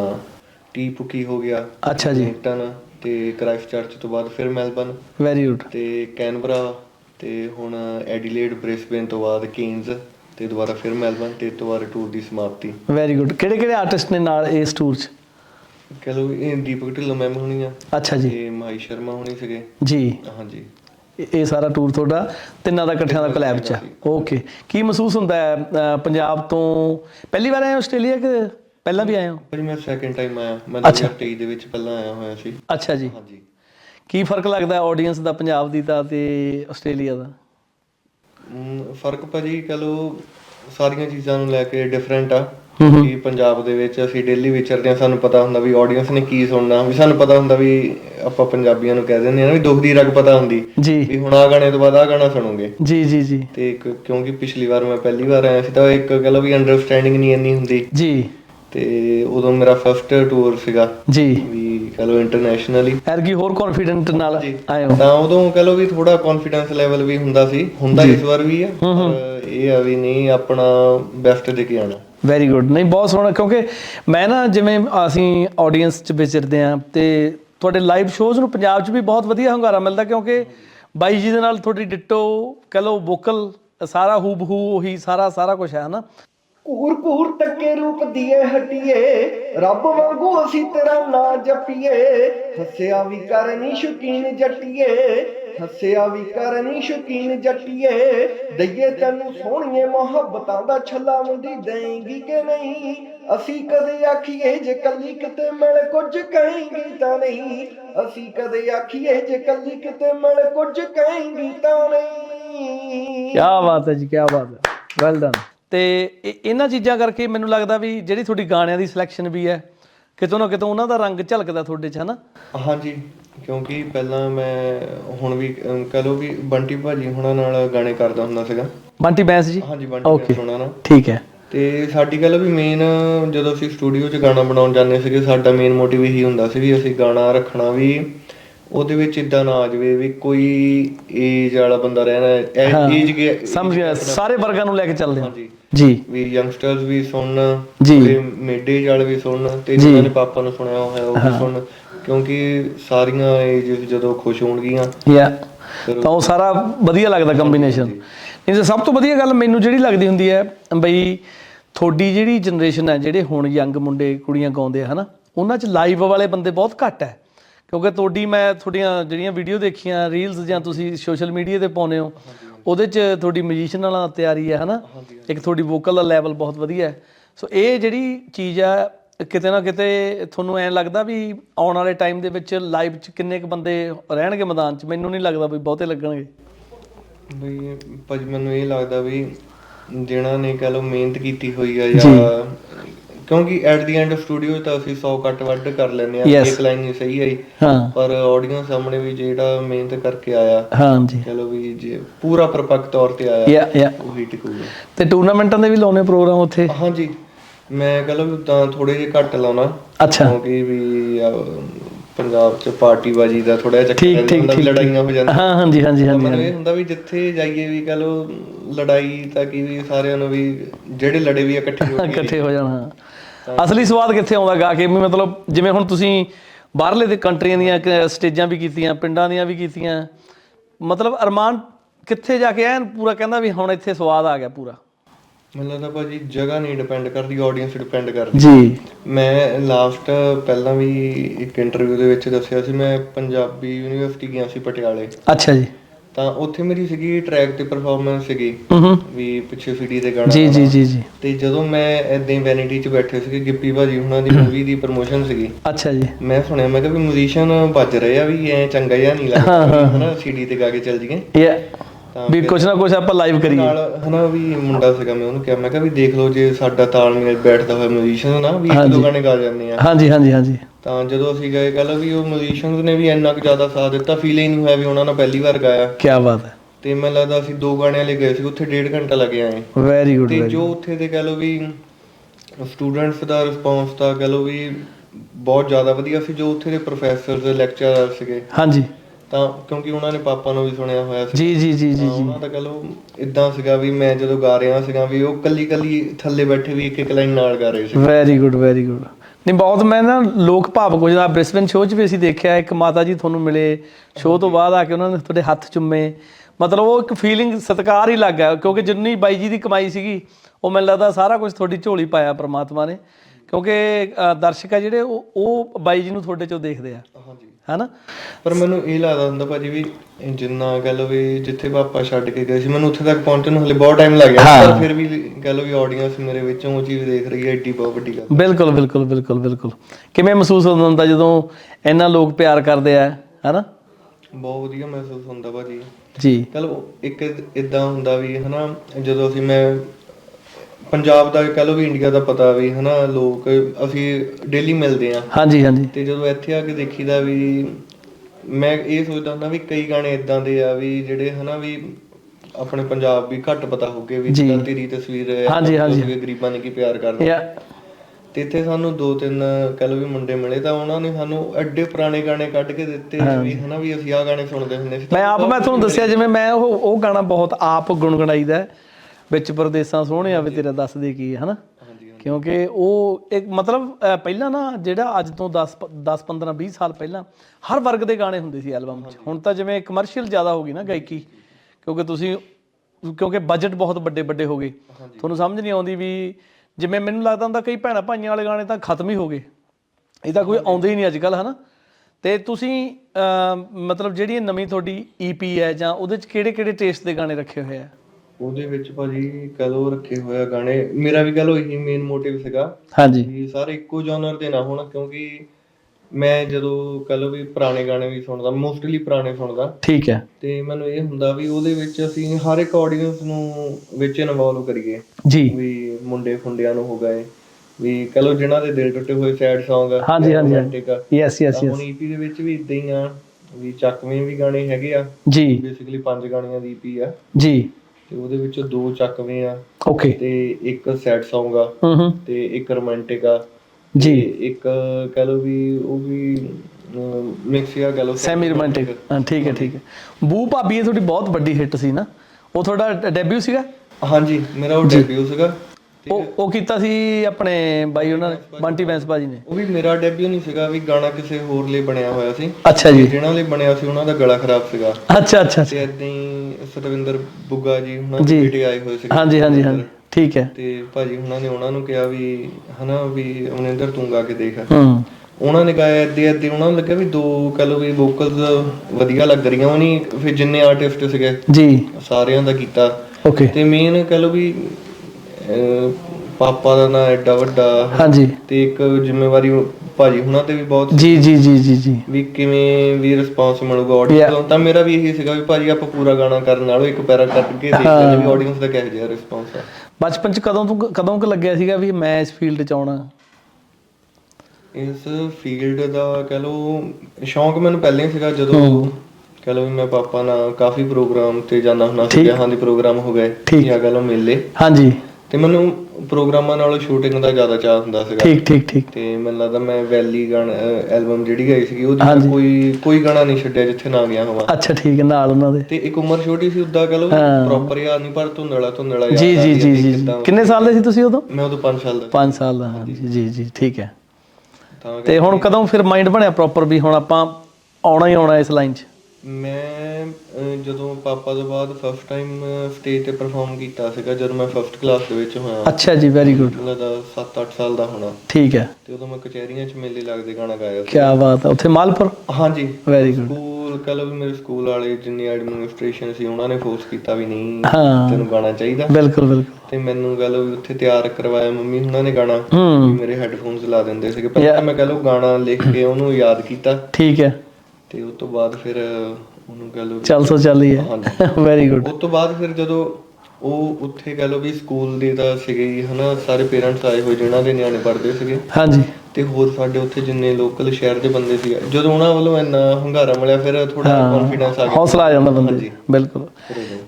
ਟੀ ਪੁਕੀ ਹੋ ਗਿਆ ਅੱਛਾ ਜੀ। ਵੈਲਿੰਗਟਨ ਤੇ ਕ੍ਰਾਈਸਟ ਚਰਚ ਤੋਂ ਬਾਅਦ ਫਿਰ ਮੈਲਬਨ ਵੈਰੀ ਗੁੱਡ ਤੇ ਕੈਨਬਰਾ ਤੇ ਹੁਣ ਐਡੀਲੇਡ ਬ੍ਰਿਸਬੇਨ ਤੋਂ ਬਾਅਦ ਕੇਨਜ਼ ਤੇ ਦੁਬਾਰਾ ਫਿਰ ਮੈਲਬਨ ਤੇ ਦੁਬਾਰਾ ਟੂਰ ਦੀ ਸਮਾਪਤੀ। ਵੈਰੀ ਗੁੱਡ ਕਿਹੜੇ ਕਿਹੜੇ ਆਰਟਿਸਟ ਨੇ ਨਾਲ ਇਸ ਟੂਰ 'ਚ? ਕਹ ਵੀ ਇਹ ਦੀਪਕ ਢਿੱਲੋਂ ਮੈਮ ਹੋਣੀ ਆ ਅੱਛਾ ਜੀ। ਤੇ ਮਾਈ ਸ਼ਰਮਾ ਹੋਣੀ ਸੀਗੇ। ਜੀ। ਹਾਂਜੀ। ਇਹ ਸਾਰਾ ਟੂਰ ਤੁਹਾਡਾ ਤਿੰਨਾਂ ਦਾ ਇਕੱਠਿਆਂ ਦਾ ਕਲੈਬ ਚ ਓਕੇ ਕੀ ਮਹਿਸੂਸ ਹੁੰਦਾ ਹੈ ਪੰਜਾਬ ਤੋਂ ਪਹਿਲੀ ਵਾਰ ਆਏ ਹੋ ਆਸਟ੍ਰੇਲੀਆ ਕਿ ਪਹਿਲਾਂ ਵੀ ਆਏ ਹੋ? ਮੈਂ ਸੈਕਿੰਡ ਟਾਈਮ ਆਇਆ। ਮੈਂ ਅੱਛਾ। 2023 ਦੇ ਵਿੱਚ ਪਹਿਲਾਂ ਆਇਆ ਹੋਇਆ ਸੀ। ਅੱਛਾ ਜੀ। ਹਾਂਜੀ। ਕੀ ਫ਼ਰਕ ਲੱਗਦਾ ਹੈ ਆਡੀਅנס ਦਾ ਪੰਜਾਬ ਦੀ ਦਾ ਤੇ ਆਸਟ੍ਰੇਲੀਆ ਦਾ? ਫ਼ਰਕ ਭਾਜੀ ਕਹ ਲਓ ਸਾਰੀਆਂ ਚੀਜ਼ਾਂ ਨੂੰ ਲੈ ਕੇ ਡਿਫਰੈਂਟ ਆ। ਕਿ ਪੰਜਾਬ ਦੇ ਵਿੱਚ ਅਸੀਂ ਡੇਲੀ ਵਿਚਰਦੇ ਹਾਂ ਸਾਨੂੰ ਪਤਾ ਹੁੰਦਾ ਵੀ ਆਡੀਅנס ਨੇ ਕੀ ਸੁਣਨਾ ਵੀ ਸਾਨੂੰ ਪਤਾ ਹੁੰਦਾ ਵੀ ਆਪਾਂ ਪੰਜਾਬੀਆਂ ਨੂੰ ਕਹਿ ਦਿੰਦੇ ਆ ਨਾ ਵੀ ਦੁੱਖ ਦੀ ਰਗ ਪਤਾ ਹੁੰਦੀ ਵੀ ਹੁਣ ਆ ਗਾਣੇ ਤੋਂ ਬਾਅਦ ਆ ਗਾਣਾ ਸੁਣੋਗੇ। ਜੀ ਜੀ ਜੀ। ਤੇ ਕਿਉਂਕਿ ਪਿਛਲੀ ਵਾਰ ਮੈਂ ਪਹਿਲੀ ਵਾਰ ਆਇਆ ਸੀ ਤਾਂ ਇੱਕ ਲਓ ਵੀ ਅੰਡਰਸਟੈਂਡਿੰਗ ਨਹੀਂ ਇੰਨੀ ਹੁੰਦੀ। ਜੀ। ਤੇ ਉਦੋਂ ਮੇਰਾ ਫਰਸਟ ਟੂਰ ਸੀਗਾ। ਜੀ। ਵੀ ਕਹ ਲਓ ਇੰਟਰਨੈਸ਼ਨਲੀ ਐਰਗੀ ਹੋਰ ਕੌਨਫੀਡੈਂਟ ਨਾਲ ਆਏ ਹੋ। ਤਾਂ ਉਦੋਂ ਕਹ ਲਓ ਵੀ ਥੋੜਾ ਕੌਨਫੀਡੈਂਸ ਲੈਵਲ ਵੀ ਹੁੰਦਾ ਸੀ ਹੁੰਦਾ ਇਸ ਵਾਰ ਵੀ ਆ ਪਰ ਇਹ ਆ ਵੀ ਨਹੀਂ ਆਪਣਾ ਬੈਸਟ ਦੇ ਕੇ ਆਣਾ ਵੈਰੀ ਗੁੱਡ ਨਹੀਂ, ਬਹੁਤ ਸੋਹਣਾ, ਕਿਉਂਕਿ ਮੈਂ ਨਾ ਜਿਵੇਂ ਅਸੀਂ ਆਡੀਅנס ਚ ਵਿਚਰਦੇ ਆ ਤੇ ਤੁਹਾਡੇ ਲਾਈਵ ਸ਼ੋਜ਼ ਨੂੰ ਪੰਜਾਬ 'ਚ ਵੀ ਬਹੁਤ ਵਧੀਆ ਹੰਗਾਰਾ ਮਿਲਦਾ, ਕਿਉਂਕਿ ਬਾਈ ਜੀ ਦੇ ਨਾਲ ਤੁਹਾਡੀ ਡਿੱਟੋ ਕਹ ਲਓ ਵੋਕਲ ਸਾਰਾ ਹੂਬਹੂ, ਉਹੀ ਸਾਰਾ ਸਾਰਾ ਕੁਝ ਹੈ ਨਾ। ਕੂਰ ਕੂਰ ਤੱਕੇ ਰੂਪ ਦੀਏ, ਹਟੀਏ। ਰੱਬ ਵਾਂਗੂ ਅਸੀਂ ਤੇਰਾ ਨਾਂ ਜਪੀਏ। ਹੱਸਿਆ ਵੀ ਕਰਨੀ ਸ਼ੌਕੀਨ ਜੱਟੀਏ। ਹੱਸਿਆ ਵੀ ਕਰਨੀ ਸ਼ੌਕੀਨ ਜੱਟੀਏ। ਦਈਏ ਤੈਨੂੰ ਸੋਹਣੀਏ ਮੁਹੱਬਤਾਂ ਦਾ ਛੱਲਾ ਮੁੰਦੀ ਦੇਂਗੀ ਕਿ ਨਹੀਂ? ਅਸੀਂ ਕਦੇ ਆਖੀਏ ਜੇ ਕੱਲੀ ਕਿਤੇ ਮਿਲ ਕੁਝ ਕਹੇਂਗੀ ਤਾਂ ਨਹੀਂ। ਅਸੀਂ ਕਦੇ ਆਖੀਏ ਜੇ ਕੱਲੀ ਕਿਤੇ ਮਿਲ ਕੁਝ ਕਹੇਂਗੀ ਤਾਂ ਨਹੀਂ। ਕੀ ਬਾਤ ਹੈ ਜੀ ਕੀ ਬਾਤ ਹੈ। ਵੈਲ ਡਨ ਤੇ ਇਹ- ਇਹਨਾਂ ਚੀਜ਼ਾਂ ਕਰਕੇ ਮੈਨੂੰ ਲੱਗਦਾ ਵੀ ਜਿਹੜੀ ਤੁਹਾਡੀ ਗਾਣਿਆਂ ਦੀ ਸਿਲੈਕਸ਼ਨ ਵੀ ਹੈ ਕਿਤੋਂ ਨਾ ਕਿਤੋਂ ਉਹਨਾਂ ਦਾ ਰੰਗ ਝਲਕਦਾ ਤੁਹਾਡੇ 'ਚ ਹਨਾ? ਹਾਂਜੀ ਕਿਉਂਕਿ ਪਹਿਲਾਂ ਮੈਂ ਹੁਣ ਵੀ ਅਮ, ਕਹਿ ਲਓ ਵੀ ਬੰਟੀ ਭਾਜੀ ਹੁਣਾਂ ਨਾਲ ਗਾਣੇ ਕਰਦਾ ਹੁੰਦਾ ਸੀਗਾ। ਬੰਟੀ ਬੈਂਸ ਜੀ? ਹਾਂਜੀ ਬੰਟੀ Okay. ਹੁਣਾਂ ਨਾਲ। ਠੀਕ ਹੈ। ਤੇ ਸਾਡੀ ਗੱਲ ਵੀ ਮੇਨ ਜਦੋਂ ਅਸੀਂ ਸਟੂਡੀਓ 'ਚ ਗਾਣਾ ਬਣਾਉਣ ਜਾਂਦੇ ਸੀਗੇ ਸਾਡਾ ਮੇਨ ਮੋਟਿਵ ਇਹੀ ਹੁੰਦਾ ਸੀ ਵੀ ਅਸੀਂ ਗਾਣਾ ਰੱਖਣਾ ਵੀ ਉਹਦੇ ਵਿੱਚ ਇਦਾਂ ਨਾ ਆ ਜਾਵੇ ਵੀ ਕੋਈ ਏਜ ਵਾਲਾ ਬੰਦਾ ਰਹਿਣਾ ਏਜ ਗਿਆ ਸਮਝ ਗਿਆ। ਸਾਰੇ ਵਰਗਾਂ ਨੂੰ ਲੈ ਕੇ ਚੱਲਦੇ ਹਾਂ। ਜੀ। ਵੀ ਯੰਗਸਟਰਸ ਵੀ ਸੁਣਨ ਜੀ। ਤੇ ਮਿਡ ਏਜ ਵਾਲੇ ਵੀ ਸੁਣਨ ਤੇ ਜਿਨ੍ਹਾਂ ਨੇ ਪਾਪਾ ਨੂੰ ਸੁਣਿਆ ਹੋਇਆ ਉਹ ਵੀ ਸੁਣਨ ਕਿਉਂਕਿ ਸਾਰੀਆਂ ਏਜ ਜਦੋਂ ਖੁਸ਼ ਹੋਣਗੀਆਂ ਯਾ। ਤਾਂ ਉਹ ਸਾਰਾ ਵਧੀਆ ਲੱਗਦਾ ਕੰਬੀਨੇਸ਼ਨ ਇਹ ਸਭ ਤੋਂ ਵਧੀਆ ਗੱਲ ਮੈਨੂੰ ਜਿਹੜੀ ਲੱਗਦੀ ਹੁੰਦੀ ਹੈ ਬਈ ਤੁਹਾਡੀ ਜਿਹੜੀ ਜਨਰੇਸ਼ਨ ਹੈ ਜਿਹੜੇ ਹੁਣ ਯੰਗ ਮੁੰਡੇ ਕੁੜੀਆਂ ਗਾਉਂਦੇ ਆ ਹਨਾ ਉਹਨਾਂ 'ਚ ਲਾਈਵ ਵਾਲੇ ਬੰਦੇ ਬਹੁਤ ਘੱਟ ਹੈ। ਕਿਉਂਕਿ ਤੁਹਾਡੀ ਮੈਂ ਤੁਹਾਡੀਆਂ ਜਿਹੜੀਆਂ ਵੀਡੀਓ ਦੇਖੀਆਂ ਰੀਲਸ ਜਾਂ ਤੁਸੀਂ ਸੋਸ਼ਲ ਮੀਡੀਆ ਤੇ ਪਾਉਂਦੇ ਹੋ ਉਹਦੇ 'ਚ ਤੁਹਾਡੀ ਮਿਊਜ਼ੀਸ਼ੀਅਨ ਵਾਲਾ ਤਿਆਰੀ ਹੈ ਹਨਾ? ਇੱਕ ਤੁਹਾਡੀ ਵੋਕਲ ਦਾ ਲੈਵਲ ਬਹੁਤ ਵਧੀਆ ਹੈ। ਸੋ ਇਹ ਜਿਹੜੀ ਚੀਜ਼ ਆ ਕਿਤੇ ਨਾ ਕਿਤੇ ਤੁਹਾਨੂੰ ਐਂ ਲੱਗਦਾ ਵੀ ਆਉਣ ਵਾਲੇ ਟਾਈਮ ਦੇ ਵਿੱਚ ਲਾਈਵ 'ਚ ਕਿੰਨੇ ਕੁ ਬੰਦੇ ਰਹਿਣਗੇ ਮੈਦਾਨ 'ਚ? ਮੈਨੂੰ ਨਹੀਂ ਲੱਗਦਾ ਵੀ ਬਹੁਤੇ ਲੱਗਣਗੇ। ਬਈ ਭਾਜੀ ਮੈਨੂੰ ਇਹ ਲੱਗਦਾ ਵੀ ਜਿਨ੍ਹਾਂ ਨੇ ਕਹ ਲਓ ਮਿਹਨਤ ਕੀਤੀ ਹੋਈ ਆ ਜਾਂ ਕਿਉਂਕਿ ਐਟ ਦੀ ਐਂਡ ਸਟੂਡੀਓ ਤਾਂ ਅਸੀਂ 100 ਕੱਟ ਵੱਢ ਕਰ ਲੈਂਦੇ ਆ Yes. ਇੱਕ ਲਾਈਨ ਨਹੀਂ ਸਹੀ ਆਈ ਹਾਂ। ਪਰ ਆਡੀਅנס ਸਾਹਮਣੇ ਵੀ ਜਿਹੜਾ ਮਿਹਨਤ ਕਰਕੇ ਆਇਆ ਹਾਂਜੀ। ਲਓ ਵੀ ਜੇ ਪੂਰਾ ਪਰਪੱਕ ਤੌਰ ਤੇ ਆਇਆ ਯਾ ਯਾ ਉਹ ਹੀ ਟਿਕੂਗਾ ਤੇ ਟੂਰਨਾਮੈਂਟਾਂ ਦੇ ਵੀ ਲਾਉਣੇ ਪ੍ਰੋਗਰਾਮ ਉੱਥੇ? ਹਾਂਜੀ। ਮੈਂ ਕਹ ਲਓ ਵੀ ਤਾਂ ਥੋੜੇ ਜਿਹਾ ਘੱਟ ਲਾਉਣਾ। ਅੱਛਾ। ਕਿਉਂਕਿ ਵੀ ਅਹ, ਪੰਜਾਬ ਚ ਪਾਰਟੀਬਾਜੀ ਦਾ ਥੋੜਾ ਜਿਹਾ ਚੱਕਰ ਠੀਕ, ਰਹਿੰਦਾ ਠੀਕ, ਹੁੰਦਾ ਵੀ ਲੜਾਈਆਂ ਹੋ ਜਾਂਦੀਆਂ। ਹਾਂ ਹਾਂਜੀ ਹਾਂਜੀ ਹਾਂਜੀ ਮੈਨੂੰ ਇਹ ਹੁੰਦਾ ਵੀ ਜਿੱਥੇ ਜਾਈਏ ਵੀ ਕਹ ਲਓ ਲੜਾਈ ਤਾਂ ਕੀ ਵੀ ਸਾਰਿਆਂ ਨੂੰ ਵੀ ਜਿਹੜੇ ਲੜੇ ਵੀ ਆ ਇਕੱਠੇ ਹੋ ਕੇ ਇਕੱਠੇ ਹੋ ਜਾਣ ਹਾਂ। ਅਸਲੀ ਸਵਾਦ ਕਿੱਥੇ ਆਉਂਦਾ ਗਾ ਕੇ ਮਤਲਬ ਜਿਵੇਂ ਹੁਣ ਤੁਸੀਂ ਬਾਹਰਲੇ ਦੇ ਕੰਟਰੀਆਂ ਦੀਆਂ ਸਟੇਜਾਂ ਵੀ ਕੀਤੀਆਂ ਪਿੰਡਾਂ ਦੀਆਂ ਵੀ ਕੀਤੀਆਂ। ਮਤਲਬ ਅਰਮਾਨ ਕਿੱਥੇ ਜਾ ਕੇ ਐਨ ਪੂਰਾ ਕਹਿੰਦਾ ਵੀ ਹੁਣ ਇੱਥੇ ਸਵਾਦ ਆ ਗਿਆ ਪੂਰਾ। ਮੈਨੂੰ ਲੱਗਦਾ ਭਾਜੀ ਜਗ੍ਹਾ ਨਹੀਂ ਡਿਪੈਂਡ ਕਰਦੀ ਆਡੀਅנס ਡਿਪੈਂਡ ਕਰਦੀ। ਜੀ। ਮੈਂ ਲਾਸਟ ਪਹਿਲਾਂ ਵੀ ਇੱਕ ਇੰਟਰਵਿਊ ਦੇ ਵਿੱਚ ਦੱਸਿਆ ਸੀ ਮੈਂ ਪੰਜਾਬੀ ਯੂਨੀਵਰਸਿਟੀ ਗਿਆ ਸੀ ਪਟਿਆਲੇ। ਅੱਛਾ ਜੀ। ਤਾਂ ਉੱਥੇ ਮੇਰੀ ਸੀਗੀ ਟਰੈਕ ਤੇ ਪਰਫਾਰਮੈਂਸ ਸੀਗੀ ਵੀ ਪਿੱਛੇ ਸੀਡੀ ਤੇ ਗਾਣਾ ਜੀ ਜੀ ਜੀ ਜੀ। ਤੇ ਜਦੋਂ ਮੈਂ ਹੀ ਵੈਨਿਟੀ 'ਚ ਬੈਠੇ ਸੀਗੇ ਗਿੱਪੀ ਭਾਜੀ ਹੁਣਾਂ ਦੀ ਮੂਵੀ ਦੀ ਪ੍ਰੋਮੋਸ਼ਨ ਸੀਗੀ। ਅੱਛਾ ਜੀ। ਮੈਂ ਸੁਣਿਆ ਮੈਂ ਕਿਹਾ ਵੀ ਮਿਊਜ਼ੀਸ਼ੀਅਨ ਵੱਜ ਰਹੇ ਆ ਵੀ ਐ ਚੰਗਾ ਜਿਹਾ ਨਹੀਂ ਲੱਗਦਾ ਹਨਾ ਸੀਡੀ ਤੇ ਗਾ ਕੇ ਚੱਲ ਜੀਏ ਯਾ ਵੀ ਕੁਛ ਨਾ ਕੁਛ ਆਪਾਂ ਲਾਈਵ ਕਰੀਏ। ਨਾਲ ਹਨਾ ਵੀ ਮੁੰਡਾ ਸੀਗਾ ਮੈਂ ਉਹਨੂੰ ਕਿਹਾ ਮੈਂ ਕਿਹਾ ਵੀ ਦੇਖ ਲਓ ਜੇ ਸਾਡਾ ਤਾਲਮੇਲ ਬੈਠਦਾ ਹੋਇਆ ਮਿਊਜ਼ੀਸ਼ੀਅਨ ਨਾ ਵੀ ਇੱਕ ਦੋ ਗਾਣੇ ਗਾ ਜਾਂਦੇ ਆ। ਹਾਂਜੀ ਹਾਂਜੀ ਹਾਂਜੀ। ਤਾਂ ਜਦੋਂ ਅਸੀਂ ਗਏ ਕੱਲ ਵੀ ਉਹ ਮਿਊਜ਼ੀਸ਼ੀਅਨਸ ਨੇ ਵੀ ਇੰਨਾ ਕੁ ਜ਼ਿਆਦਾ ਸਾਥ ਦਿੱਤਾ ਫੀਲ ਹੀ ਨਹੀਂ ਹੋਇਆ ਵੀ ਉਹਨਾਂ ਨੇ ਪਹਿਲੀ ਵਾਰ ਗਾਇਆ। ਕੀ ਬਾਤ ਹੈ। ਤੇ ਮੈਨੂੰ ਲੱਗਦਾ ਅਸੀਂ ਦੋ ਗਾਣਿਆਂ ਲਈ ਗਏ ਸੀ ਉੱਥੇ ਡੇਢ ਘੰਟਾ ਲੱਗਿਆ ਆਏ ਵੈਰੀ ਗੁੱਡ ਤੇ ਜੋ ਉੱਥੇ ਦੇ ਕਹ ਲਓ ਵੀ ਸਟੂਡੈਂਟਸ ਦਾ ਰਿਸਪੌਂਸ ਤਾਂ ਕਹ ਲਓ ਵੀ ਬਹੁਤ ਜ਼ਿਆਦਾ ਵਧੀਆ ਸੀ ਜੋ ਉੱਥੇ ਦੇ ਪ੍ਰੋਫੈਸਰਸ ਲੈਕਚਰਰ ਸੀਗੇ। ਹਾਂਜੀ। ਤਾਂ ਕਿਉਂਕਿ ਉਹਨਾਂ ਨੇ ਪਾਪਾ ਨੂੰ ਵੀ ਸੁਣਿਆ ਹੋਇਆ ਸੀ। ਜੀ ਜੀ ਜੀ ਜੀ ਉਹਨਾਂ ਦਾ ਕਹ ਲਓ ਇਦਾਂ ਸੀਗਾ ਵੀ ਮੈਂ ਜਦੋਂ ਗਾ ਰਿਹਾ ਸੀਗਾ ਵੀ ਉਹ ਕੱਲੀ ਕੱਲੀ ਥੱਲੇ ਬੈਠੇ ਵੀ ਇੱਕ ਇੱਕ ਲਾਈਨ ਨਾਲ ਗਾ ਰਹੇ ਸੀ। ਵੈਰੀ ਗੁੱਡ ਵੈਰੀ ਗੁੱਡ ਨਹੀਂ ਬਹੁਤ ਮੈਂ ਨਾ ਲੋਕ ਭਾਵਕ ਹੋ ਜਾਂਦਾ। ਬ੍ਰਿਸਬਨ ਸ਼ੋਅ 'ਚ ਵੀ ਅਸੀਂ ਦੇਖਿਆ ਇੱਕ ਮਾਤਾ ਜੀ ਤੁਹਾਨੂੰ ਮਿਲੇ ਸ਼ੋਅ ਤੋਂ ਬਾਅਦ ਆ ਕੇ ਉਹਨਾਂ ਨੇ ਤੁਹਾਡੇ ਹੱਥ ਚੁੰਮੇ। ਮਤਲਬ ਉਹ ਇੱਕ ਫੀਲਿੰਗ ਸਤਿਕਾਰ ਹੀ ਲੱਗ ਕਿਉਂਕਿ ਜਿੰਨੀ ਬਾਈ ਜੀ ਦੀ ਕਮਾਈ ਸੀਗੀ ਉਹ ਮੈਨੂੰ ਲੱਗਦਾ ਸਾਰਾ ਕੁਝ ਤੁਹਾਡੀ ਝੋਲੀ ਪਾਇਆ ਪ੍ਰਮਾਤਮਾ ਨੇ। ਕਿਉਂਕਿ ਅ, ਦਰਸ਼ਕ ਆ ਜਿਹੜੇ ਉਹ ਉਹ ਬਾਈ ਜੀ ਨੂੰ ਤੁਹਾਡੇ ਚੋਂ ਦੇਖਦੇ ਆ। ਹਾਂਜੀ। ਹੈਨਾ? ਪਰ ਮੈਨੂੰ ਇਹ ਲੱਗਦਾ ਹੁੰਦਾ ਭਾਜੀ ਵੀ ਜਿੰਨਾ ਕਹ ਲਓ ਵੀ ਜਿੱਥੇ ਪਾਪਾ ਛੱਡ ਕੇ ਗਏ ਸੀ ਮੈਨੂੰ ਉੱਥੇ ਤੱਕ ਪਹੁੰਚਣ ਨੂੰ ਹਲੇ ਬਹੁਤ ਟਾਈਮ ਲੱਗ ਗਿਆ ਪਰ ਫਿਰ ਵੀ ਕਹ ਲਓ ਵੀ ਆਡੀਅנס ਮੇਰੇ ਵਿੱਚੋਂ ਉਹ ਚੀਜ਼ ਦੇਖ ਰਹੀ ਹੈ ਏਡੀ ਬਹੁਤ ਵੱਡੀ ਗੱਲ। ਬਿਲਕੁਲ ਬਿਲਕੁਲ ਬਿਲਕੁਲ ਬਿਲਕੁਲ। ਕਿਵੇਂ ਮਹਿਸੂਸ ਹੁੰਦਾ ਜਦੋਂ ਇੰਨਾ ਲੋਕ ਪਿਆਰ ਕਰਦੇ ਆ ਹੈਨਾ? ਬਹੁਤ ਵਧੀਆ ਮਹਿਸੂਸ ਹੁੰਦਾ ਭਾਜੀ। ਜੀ। ਚਲੋ ਇੱਕ ਇਦਾਂ ਹੁੰਦਾ ਵੀ ਹਨਾ ਜਦੋਂ ਅਸੀਂ ਮੈਂ ਪੰਜਾਬ ਦਾ ਕਹ ਲਓ ਵੀ ਇੰਡੀਆ ਦਾ ਪਤਾ ਵੀ ਹਨਾ ਲੋਕ ਅਸੀਂ ਡੇਲੀ ਮਿਲਦੇ ਆ ਹਾਂਜੀ ਹਾਂਜੀ ਤੇ ਜਦੋਂ ਇੱਥੇ ਆ ਕੇ ਦੇਖੀਦਾ ਵੀ ਮੈਂ ਇਹ ਸੋਚਦਾ ਹੁੰਦਾ ਵੀ ਕਈ ਗਾਣੇ ਇਦਾਂ ਦੇ ਆ ਵੀ ਜਿਹੜੇ ਹਨਾ ਵੀ ਆਪਣੇ ਪੰਜਾਬ ਵੀ ਘੱਟ ਪਤਾ ਹੋਗੇ ਵੀ। ਜਿੱਦਾਂ ਤੇਰੀ ਤਸਵੀਰ ਹੈ ਹਾਂਜੀ, ਹਾਂਜੀ। ਤੁਸੀਂ ਗਰੀਬਾਂ ਨੇ ਕੀ ਪਿਆਰ ਕਰਦੇ ਯਾ ਤੇ ਇੱਥੇ ਸਾਨੂੰ ਦੋ ਤਿੰਨ ਕਹ ਲਓ ਵੀ ਮੁੰਡੇ ਮਿਲੇ ਤਾਂ ਉਹਨਾਂ ਨੇ ਸਾਨੂੰ ਐਡੇ ਪੁਰਾਣੇ ਗਾਣੇ ਕੱਢ ਕੇ ਦਿੱਤੇ ਵੀ ਹਨਾ ਵੀ ਅਸੀਂ ਆਹ ਗਾਣੇ ਸੁਣਦੇ ਹੁੰਦੇ ਸੀ ਮੈਂ ਆਪ ਮੈਂ ਤੁਹਾਨੂੰ ਦੱਸਿਆ ਜਿਵੇਂ ਮੈਂ ਉਹ ਉਹ ਗਾਣਾ ਬਹੁਤ ਆਪ ਗੁੰਗਣਾਈਦਾ ਹੈ। ਵਿੱਚ ਪਰਦੇਸਾਂ ਸੋਹਣਿਆ ਵੇ ਤੇਰਾ ਦੱਸਦੇ ਕੀ ਹੈ ਹਨਾ? ਕਿਉਂਕਿ ਉਹ ਇੱਕ ਮਤਲਬ ਪਹਿਲਾਂ ਨਾ ਜਿਹੜਾ ਅੱਜ ਤੋਂ 10 10 15 20 ਸਾਲ ਪਹਿਲਾਂ ਹਰ ਵਰਗ ਦੇ ਗਾਣੇ ਹੁੰਦੇ ਸੀ ਐਲਬਮ 'ਚ। ਹੁਣ ਤਾਂ ਜਿਵੇਂ ਕਮਰਸ਼ੀਅਲ ਜ਼ਿਆਦਾ ਹੋ ਗਈ ਨਾ ਗਾਇਕੀ ਕਿਉਂਕਿ ਤੁਸੀਂ ਕਿਉਂਕਿ ਬਜਟ ਬਹੁਤ ਵੱਡੇ ਵੱਡੇ ਹੋ ਗਏ। ਤੁਹਾਨੂੰ ਸਮਝ ਨਹੀਂ ਆਉਂਦੀ ਵੀ ਜਿਵੇਂ ਮੈਨੂੰ ਲੱਗਦਾ ਹੁੰਦਾ ਕਈ ਭੈਣਾਂ ਭਾਈਆਂ ਵਾਲੇ ਗਾਣੇ ਤਾਂ ਖਤਮ ਹੀ ਹੋ ਗਏ। ਇਹ ਤਾਂ ਕੋਈ ਆਉਂਦੇ ਹੀ ਨਹੀਂ ਅੱਜ ਕੱਲ ਹਨਾ? ਤੇ ਤੁਸੀਂ ਅਮ, ਮਤਲਬ ਜਿਹੜੀ ਇਹ ਨਵੀਂ ਤੁਹਾਡੀ ਈਪੀ ਹੈ ਜਾਂ ਉਹਦੇ ਚ ਕਿਹੜੇ ਕਿਹੜੇ ਟੇਸਟ ਦੇ ਗਾਣੇ ਰੱਖੇ ਹੋਏ ਆ? ਉਹਦੇ ਵਿੱਚ ਭਾਜੀ ਕਦੋਂ ਰੱਖੇ ਹੋਇਆ ਗਾਣੇ? ਮੇਰਾ ਵੀ ਕਹ ਲੋ ਇਹੀ ਮੇਨ ਮੋਟਿਵ ਸੀਗਾ ਹਾਂਜੀ। ਵੀ ਸਾਰੇ ਇੱਕੋ ਜਨਰ ਦੇ ਨਾ ਹੋਣ ਕਿਉਂਕਿ ਮੈਂ ਜਦੋਂ ਕਹ ਲੋ ਵੀ ਪੁਰਾਣੇ ਗਾਣੇ ਵੀ ਸੁਣਦਾ ਮੋਸਟਲੀ ਪੁਰਾਣੇ ਸੁਣਦਾ। ਠੀਕ ਹੈ। ਤੇ ਮੈਨੂੰ ਇਹ ਹੁੰਦਾ ਵੀ ਉਹਦੇ ਵਿੱਚ ਅਸੀਂ ਹਰ ਇੱਕ ਆਡੀਅנס ਨੂੰ ਵਿੱਚ ਇਨਵੋਲਵ ਕਰੀਏ। ਜੀ। ਵੀ ਮੁੰਡੇ ਫੁੰਡਿਆਂ ਨੂੰ ਹੋ ਗਏ ਵੀ ਕਹ ਲੋ ਜਿਨ੍ਹਾਂ ਦੇ ਦਿਲ ਟੁੱਟੇ ਹੋਏ ਸੈਡ Song ਆ ਹਾਂਜੀ, ਹਾਂਜੀ, ਯੈਸ ਯੈਸ ਯੈਸ ਹੁਣ ਈਪੀ ਦੇ ਵਿੱਚ ਵੀ ਇਦਾਂ ਹੀ ਆ ਵੀ ਚੱਕਵੇਂ ਵੀ ਗਾਣੇ ਹੈਗੇ ਆ। ਜੀ। ਬੇਸਿਕਲੀ ਪੰਜ ਗਾਣਿਆਂ ਦੀ ਈਪੀ ਆ। ਜੀ। ਤੇ ਉਹਦੇ ਵਿੱਚੋਂ ਦੋ ਚੱਕਵੇਂ ਆ। ਓਕੇ ਤੇ ਇੱਕ ਸੈਡ Song ਆ ਹੂੰ ਹੂੰ। ਤੇ ਇੱਕ ਰੋਮਾਂਟਿਕ ਆ। ਜੀ। ਇੱਕ ਕਹ ਲੋ ਵੀ ਉਹ ਵੀ ਮਿਕਸ ਆ ਕਹ ਲੋ ਸੈਮੀ ਰੋਮਾਂਟਿਕ ਹਾਂ ਠੀਕ ਹੈ ਠੀਕ ਹੈ। ਬੂ ਭਾਬੀ ਇਹ ਤੁਹਾਡੀ ਬਹੁਤ ਵੱਡੀ ਹਿੱਟ ਸੀ ਨਾ। ਉਹ ਤੁਹਾਡਾ ਡੈਬਿਊ ਸੀਗਾ? ਹਾਂਜੀ ਮੇਰਾ ਉਹ ਡੈਬਿਊ ਸੀਗਾ। ਉਹ ਉਹ ਕੀਤਾ ਸੀ ਆਪਣੇ ਬਾਈ ਉਹਨਾਂ ਨੇ ਬੰਟੀ ਬੈਂਸ ਬਾਜੀ ਨੇ। ਉਹ ਵੀ ਮੇਰਾ ਡੈਬਿਊ ਨਹੀਂ ਸੀਗਾ ਵੀ ਗਾਣਾ ਕਿਸੇ ਹੋਰ ਲਈ ਬਣਿਆ ਹੋਇਆ ਸੀ। ਅੱਛਾ ਜੀ। ਜਿਹਨਾਂ ਲਈ ਬਣਿਆ ਸੀ ਉਹਨਾਂ ਦਾ ਗਲਾ ਖਰਾਬ ਸੀਗਾ। ਅੱਛਾ ਅੱਛਾ। ਤੇ ਏਦਾਂ ਹੀ ਸਤਵਿੰਦਰ ਬੁੱਗਾ ਜੀ ਉਹਨਾਂ। ਦੇ ਬੇਟੇ ਆਏ ਹੋਏ ਸੀ ਹਾਂਜੀ ਹਾਂਜੀ ਹਾਂਜੀ। ਠੀਕ ਹੈ। ਤੇ ਭਾਜੀ ਉਹਨਾਂ ਨੇ ਉਹਨਾਂ ਨੂੰ ਕਿਹਾ ਵੀ ਹਨਾ ਵੀ ਅਮਰਿੰਦਰ ਤੂੰ ਗਾ ਕੇ ਦੇਖ। ਹੂੰ। ਉਹਨਾਂ ਨੇ ਗਾਇਆ ਏਦੇ ਏਦੇ ਉਹਨਾਂ ਨੂੰ ਲੱਗਿਆ ਵੀ ਦੋ ਕਹ ਲਓ ਵੀ ਵੋਕਲਸ ਵਧੀਆ ਲੱਗ ਰਹੀਆਂ ਉਹ ਨਹੀਂ ਫਿਰ ਜਿੰਨੇ ਆਰਟਿਸਟ ਸੀਗੇ ਜੀ। ਸਾਰਿਆਂ ਦਾ ਕੀਤਾ। ਓਕੇ ਤੇ ਮੇਨ ਕਹ ਲਓ ਵੀ ਪਾਪਾ ਦਾ ਨਾਂ ਐਡਾ ਵੱਡਾ ਹਾਂਜੀ। ਤੇ ਇੱਕ ਜ਼ਿੰਮੇਵਾਰੀ ਭਾਜੀ ਹੁਣਾਂ ਤੇ ਵੀ ਬਹੁਤ ਜੀ ਜੀ ਜੀ ਜੀ ਜੀ। ਵੀ ਕਿਵੇਂ ਵੀ ਰਿਸਪਾਂਸ ਮਿਲੂਗਾ ਆਡੀਅੰਸ ਤੋਂ। ਤਾਂ ਮੇਰਾ ਵੀ ਇਹੀ ਸੀਗਾ ਵੀ ਭਾਜੀ ਆਪਾਂ ਪੂਰਾ ਗਾਣਾ ਕਰਨ ਨਾਲੋਂ ਇੱਕ ਪੈਰਾ ਕੱਟ ਕੇ ਦੇਖ ਲੈਂਦੇ ਵੀ ਆਡੀਅੰਸ ਦਾ ਕਿਹੋ ਜਿਹਾ ਰਿਸਪਾਂਸ ਆ। ਬਚਪਨ ਚ ਕਦੋਂ ਤੋਂ ਕਦੋਂ ਕੁ ਲੱਗਿਆ ਸੀਗਾ ਵੀ ਮੈਂ ਇਸ ਫੀਲਡ ਚ ਆਉਣਾ? ਇਸ ਫੀਲਡ ਦਾ ਕਹ ਲੋ ਸ਼ੌਂਕ ਮੈਨੂੰ ਪਹਿਲਾਂ ਹੀ ਸੀਗਾ ਜਦੋਂ ਕਹ ਲੋ ਮੈਂ ਪਾਪਾ ਨਾਲ ਕਾਫੀ ਪ੍ਰੋਗਰਾਮ ਤੇ ਜਾਂਦਾ ਹੁੰਦਾ ਸੀ ਠੀਕ। ਦੇ ਪ੍ਰੋਗਰਾਮ ਹੋ ਗਏ ਠੀਕ। ਜਾਂ ਕਹ ਲੋ ਮੇਲੇ ਹਾਂਜੀ ਤੇ ਮੈਨੂੰ ਪ੍ਰੋਗਰਾਮਾਂ ਨਾਲੋਂ ਸ਼ੂਟਿੰਗ ਦਾ ਜ਼ਿਆਦਾ ਚਾਹ ਹੁੰਦਾ ਸੀਗਾ। ਠੀਕ ਠੀਕ ਠੀਕ। ਤੇ ਮੈਨੂੰ ਲੱਗਦਾ ਮੈਂ ਵੈਲੀ ਗਾਣਾ ਐਲਬਮ ਜਿਹੜੀ ਗਈ ਸੀਗੀ ਉਹਦੀ ਮੈਂ ਕੋਈ ਕੋਈ ਗਾਣਾ ਨਹੀਂ ਛੱਡਿਆ ਜਿੱਥੇ ਨਾ ਗਿਆ ਹੋਵਾਂ। ਅੱਛਾ ਠੀਕ ਹੈ ਨਾਲ ਉਹਨਾਂ ਦੇ। ਤੇ ਇੱਕ ਉਮਰ ਛੋਟੀ ਸੀ ਉਦਾਂ ਕਹ ਲਓ ਪ੍ਰੋਪਰ ਯਾਦ ਨਹੀਂ ਪਰ ਧੁੰਦਲਾ ਧੁੰਦਲਾ ਯਾਦ ਜੀ ਜੀ ਜੀ ਜੀ। ਕਿੰਨੇ ਸਾਲ ਦੇ ਸੀ ਤੁਸੀਂ ਉਦੋਂ? ਮੈਂ ਉਦੋਂ 5 ਸਾਲ ਦਾ। 5 ਸਾਲ ਦਾ ਹਾਂ ਜੀ ਜੀ ਠੀਕ ਹੈ। ਤਾਂ ਤੇ ਹੁਣ ਕਦੋਂ ਫਿਰ ਮਾਈਂਡ ਬਣਿਆ ਪ੍ਰੋਪਰ ਵੀ ਹੁਣ ਆਪਾਂ ਆਉਣਾ ਹੀ ਆਉਣਾ ਇਸ ਲਾਈਨ 'ਚ? ਮੈਂ ਜਦੋਂ ਪਾਪਾ ਤੋਂ ਬਾਅਦ ਫਸਟ ਟਾਈਮ ਸਟੇਜ ਤੇ ਪਰਫਾਰਮ ਕੀਤਾ ਸੀਗਾ ਜਦੋਂ ਮੈਂ ਫਸਟ ਕਲਾਸ ਦੇ ਵਿੱਚ ਹੋਇਆ। ਅੱਛਾ ਜੀ ਵੈਰੀ ਗੁੱਡ ਲੱਗਦਾ 7-8 ਸਾਲ ਦਾ ਹੋਣਾ। ਠੀਕ ਹੈ। ਤੇ ਉਦੋਂ ਮੈਂ ਕਚਹਿਰੀਆਂ 'ਚ ਮੇਲੇ ਲੱਗਦੇ ਗਾਣਾ ਗਾਇਆ ਸੀ। ਕੀ ਬਾਤ ਹੈ ਉੱਥੇ ਮਾਲਪੁਰ? ਹਾਂਜੀ। ਵੈਰੀ ਗੁੱਡ ਸਕੂਲ ਵੀ ਮੇਰੇ ਸਕੂਲ ਵਾਲੇ ਜਿੰਨੀ ਐਡਮਿਨਿਸਟ੍ਰੇਸ਼ਨ ਸੀ ਉਹਨਾਂ ਨੇ ਫੋਰਸ ਕੀਤਾ ਵੀ ਨਹੀਂ ਤੈਨੂੰ ਗਾਣਾ ਚਾਹੀਦਾ। ਬਿਲਕੁਲ ਬਿਲਕੁਲ। ਤੇ ਮੈਨੂੰ ਲਓ ਵੀ ਉੱਥੇ ਤਿਆਰ ਕਰਵਾਇਆ ਮੰਮੀ ਉਹਨਾਂ ਨੇ ਗਾਣਾ। ਮੇਰੇ ਹੈੱਡਫੋਨਸ ਲਾ ਦਿੰਦੇ ਸੀਗੇ। ਪਹਿਲਾਂ ਮੈਂ ਕਹ ਲਓ ਗਾਣਾ ਲਿਖ ਕੇ ਉਹਨੂੰ ਯਾਦ ਕੀਤਾ। ਠੀਕ ਹੈ। ਤੇ ਉਸ ਤੋਂ ਬਾਅਦ ਫਿਰ ਉਹਨੂੰ ਕਹ ਲਓ ਚੱਲ ਸੋ ਚੱਲ ਹੀ ਵੈਰੀ ਗੁੱਡ ਉਸ ਤੋਂ ਬਾਅਦ ਫਿਰ ਜਦੋਂ ਉਹ ਉੱਥੇ ਕਹ ਲਓ ਵੀ ਸਕੂਲ ਦੇ ਤਾਂ ਸੀਗੇ ਹਨਾ ਸਾਰੇ ਪੇਰੈਂਟਸ ਆਏ ਹੋਏ ਜਿਨ੍ਹਾਂ ਦੇ ਨਿਆਣੇ ਪੜ੍ਹਦੇ ਸੀਗੇ। ਹਾਂਜੀ। ਤੇ ਹੋਰ ਸਾਡੇ ਉੱਥੇ ਜਿੰਨੇ ਲੋਕਲ ਸ਼ਹਿਰ ਦੇ ਬੰਦੇ ਸੀਗੇ ਜਦੋਂ ਉਹਨਾਂ ਵੱਲੋਂ ਇੰਨਾ ਹੰਗਾਰਾ ਮਿਲਿਆ ਫਿਰ ਥੋੜਾ ਕੌਨਫੀਡੈਂਸ ਆ ਗਿਆ। ਹੌਸਲਾ ਆ ਜਾਂਦਾ ਬੰਦੇ ਹਾਂਜੀ। ਬਿਲਕੁਲ।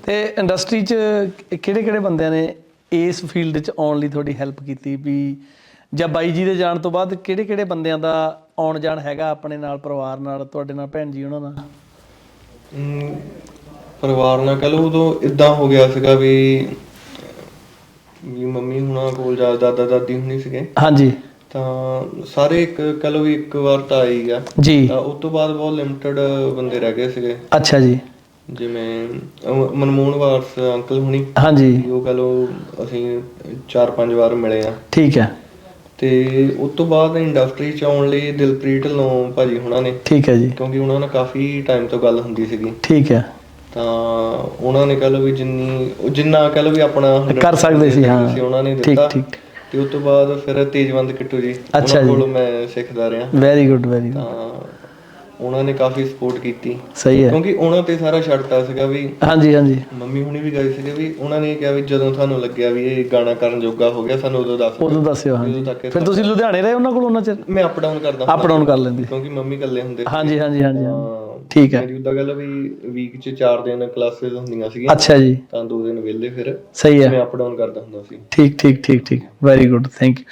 ਤੇ ਇੰਡਸਟਰੀ 'ਚ ਕਿਹੜੇ ਕਿਹੜੇ ਬੰਦਿਆਂ ਨੇ ਇਸ ਫੀਲਡ 'ਚ ਆਉਣ ਲਈ ਤੁਹਾਡੀ ਹੈਲਪ ਕੀਤੀ ਵੀ ਜਾਂ ਬਾਈ ਜੀ ਦੇ ਜਾਣ ਤੋਂ ਬਾਅਦ ਕਿਹੜੇ ਕਿਹੜੇ ਬੰਦਿਆਂ ਦਾ ਆਉਣ ਜਾਣ ਹੈਗਾ ਆਪਣੇ ਨਾਲ ਪਰਿਵਾਰ ਨਾਲ ਤੁਹਾਡੇ ਨਾਲ ਭੈਣ ਜੀ ਉਹਨਾਂ ਦਾ? ਪਰਿਵਾਰ ਨਾਲ ਕਹ ਲਓ ਉਦੋਂ ਇਦਾਂ ਹੋ ਗਿਆ ਸੀਗਾ ਵੀ ਵੀ ਮੰਮੀ ਹੁਣਾਂ ਕੋਲ ਜਾ ਦਾਦਾ ਦਾਦੀ ਹੁਣੀ ਸੀਗੇ। ਹਾਂਜੀ। ਤਾਂ ਸਾਰੇ ਇੱਕ ਕਹ ਲਓ ਵੀ ਇੱਕ ਵਾਰ ਤਾਂ ਆਈ ਗਿਆ ਜੀ। ਤਾਂ ਉਸ ਤੋਂ ਬਾਅਦ ਬਹੁਤ ਲਿਮਟਿਡ ਬੰਦੇ ਰਹਿ ਗਏ ਸੀਗੇ। ਅੱਛਾ ਜੀ। ਜਿਵੇਂ ਅਮ, ਮਨਮੋਹਨ ਵਾਰਸ ਅੰਕਲ ਹੁਣੀ। ਹਾਂਜੀ। ਉਹ ਕਹ ਲਓ ਅਸੀਂ ਚਾਰ ਪੰਜ ਵਾਰ ਮਿਲੇ ਆ। ਠੀਕ ਹੈ। ਤੇ ਉਸ ਤੋਂ ਬਾਅਦ ਇੰਡਸਟਰੀ ਚ ਆਉਣ ਲਈ ਦਿਲਪ੍ਰੀਤ ਢਿੱਲੋਂ ਭਾਜੀ ਹੁਣਾਂ ਨੇ। ਠੀਕ ਹੈ ਜੀ। ਕਿਉਂਕਿ ਉਹਨਾਂ ਨਾਲ ਕਾਫੀ ਟਾਈਮ ਤੋਂ ਗੱਲ ਹੁੰਦੀ ਸੀਗੀ। ਠੀਕ ਹੈ। ਤਾਂ ਉਹਨਾਂ ਨੇ ਕਹ ਲਓ ਵੀ ਜਿੰਨੀ ਉਹ ਜਿੰਨਾ ਕਹ ਲਓ ਵੀ ਆਪਣਾ 100% ਕਰ ਸਕਦੇ ਸੀ, ਹਾਂ। ਸੀ ਉਹਨਾਂ ਨੇ ਠੀਕ, ਦਿੱਤਾ। ਠੀਕ। ਤੇ ਉਸ ਤੋਂ ਬਾਅਦ ਫਿਰ ਤੇਜਵੰਤ ਕਿੱਟੂ ਜੀ ਉਹਨਾਂ। ਕੋਲੋਂ ਮੈਂ ਸਿੱਖਦਾ ਰਿਹਾ। ਵੈਰੀ ਗੁੱਡ ਵੈਰੀ ਗੁੱਡ ਉਹਨਾਂ ਨੇ ਕਾਫੀ ਸਪੋਰਟ ਕੀਤੀ। ਸਹੀ ਹੈ। ਕਿਉਂਕਿ ਉਹਨਾਂ ਤੇ ਸਾਰਾ ਛੱਡਤਾ ਸੀਗਾ ਵੀ ਹਾਂਜੀ ਹਾਂਜੀ। ਮੰਮੀ ਹੁਣੀ ਵੀ ਗਏ ਸੀਗੇ ਵੀ ਉਹਨਾਂ ਨੇ ਕਿਹਾ ਵੀ ਜਦੋਂ ਤੁਹਾਨੂੰ ਲੱਗਿਆ ਵੀ ਇਹ ਗਾਣਾ ਕਰਨ ਜੋਗਾ ਹੋ ਗਿਆ ਸਾਨੂੰ ਉਦੋਂ ਦੱਸ। ਉਦੋਂ ਦੱਸਿਓ ਹਾਂਜੀ। ਫਿਰ ਤੁਸੀਂ ਲੁਧਿਆਣੇ ਰਹੇ ਉਹਨਾਂ ਕੋਲ ਉਹਨਾਂ ਚਿਰ? ਮੈਂ ਅਪ ਡਾਊਨ ਕਰਦਾ ਅਪ ਡਾਊਨ ਕਰ ਲੈਂਦੇ। ਕਿਉਂਕਿ ਮੰਮੀ ਇਕੱਲੇ ਹੁੰਦੇ ਸੀ। ਹਾਂਜੀ ਹਾਂਜੀ ਹਾਂਜੀ ਠੀਕ ਹੈ। ਮੇਰੀ ਉਦਾਂ ਗੱਲ ਵੀ ਵੀਕ 'ਚ 4 ਦਿਨ ਕਲਾਸਿਸ ਹੁੰਦੀਆਂ ਸੀਗੀਆਂ। ਅੱਛਾ ਜੀ। ਤਾਂ ਦੋ ਦਿਨ ਵਿਹਲੇ ਫਿਰ ਸਹੀ ਹੈ। ਮੈਂ ਅਪ ਡਾਊਨ ਕਰਦਾ ਹੁੰਦਾ ਸੀ। ਠੀਕ ਠੀਕ ਠੀਕ ਠੀਕ। ਵੈਰੀ ਗੁੱਡ ਥੈਂਕ ਯੂ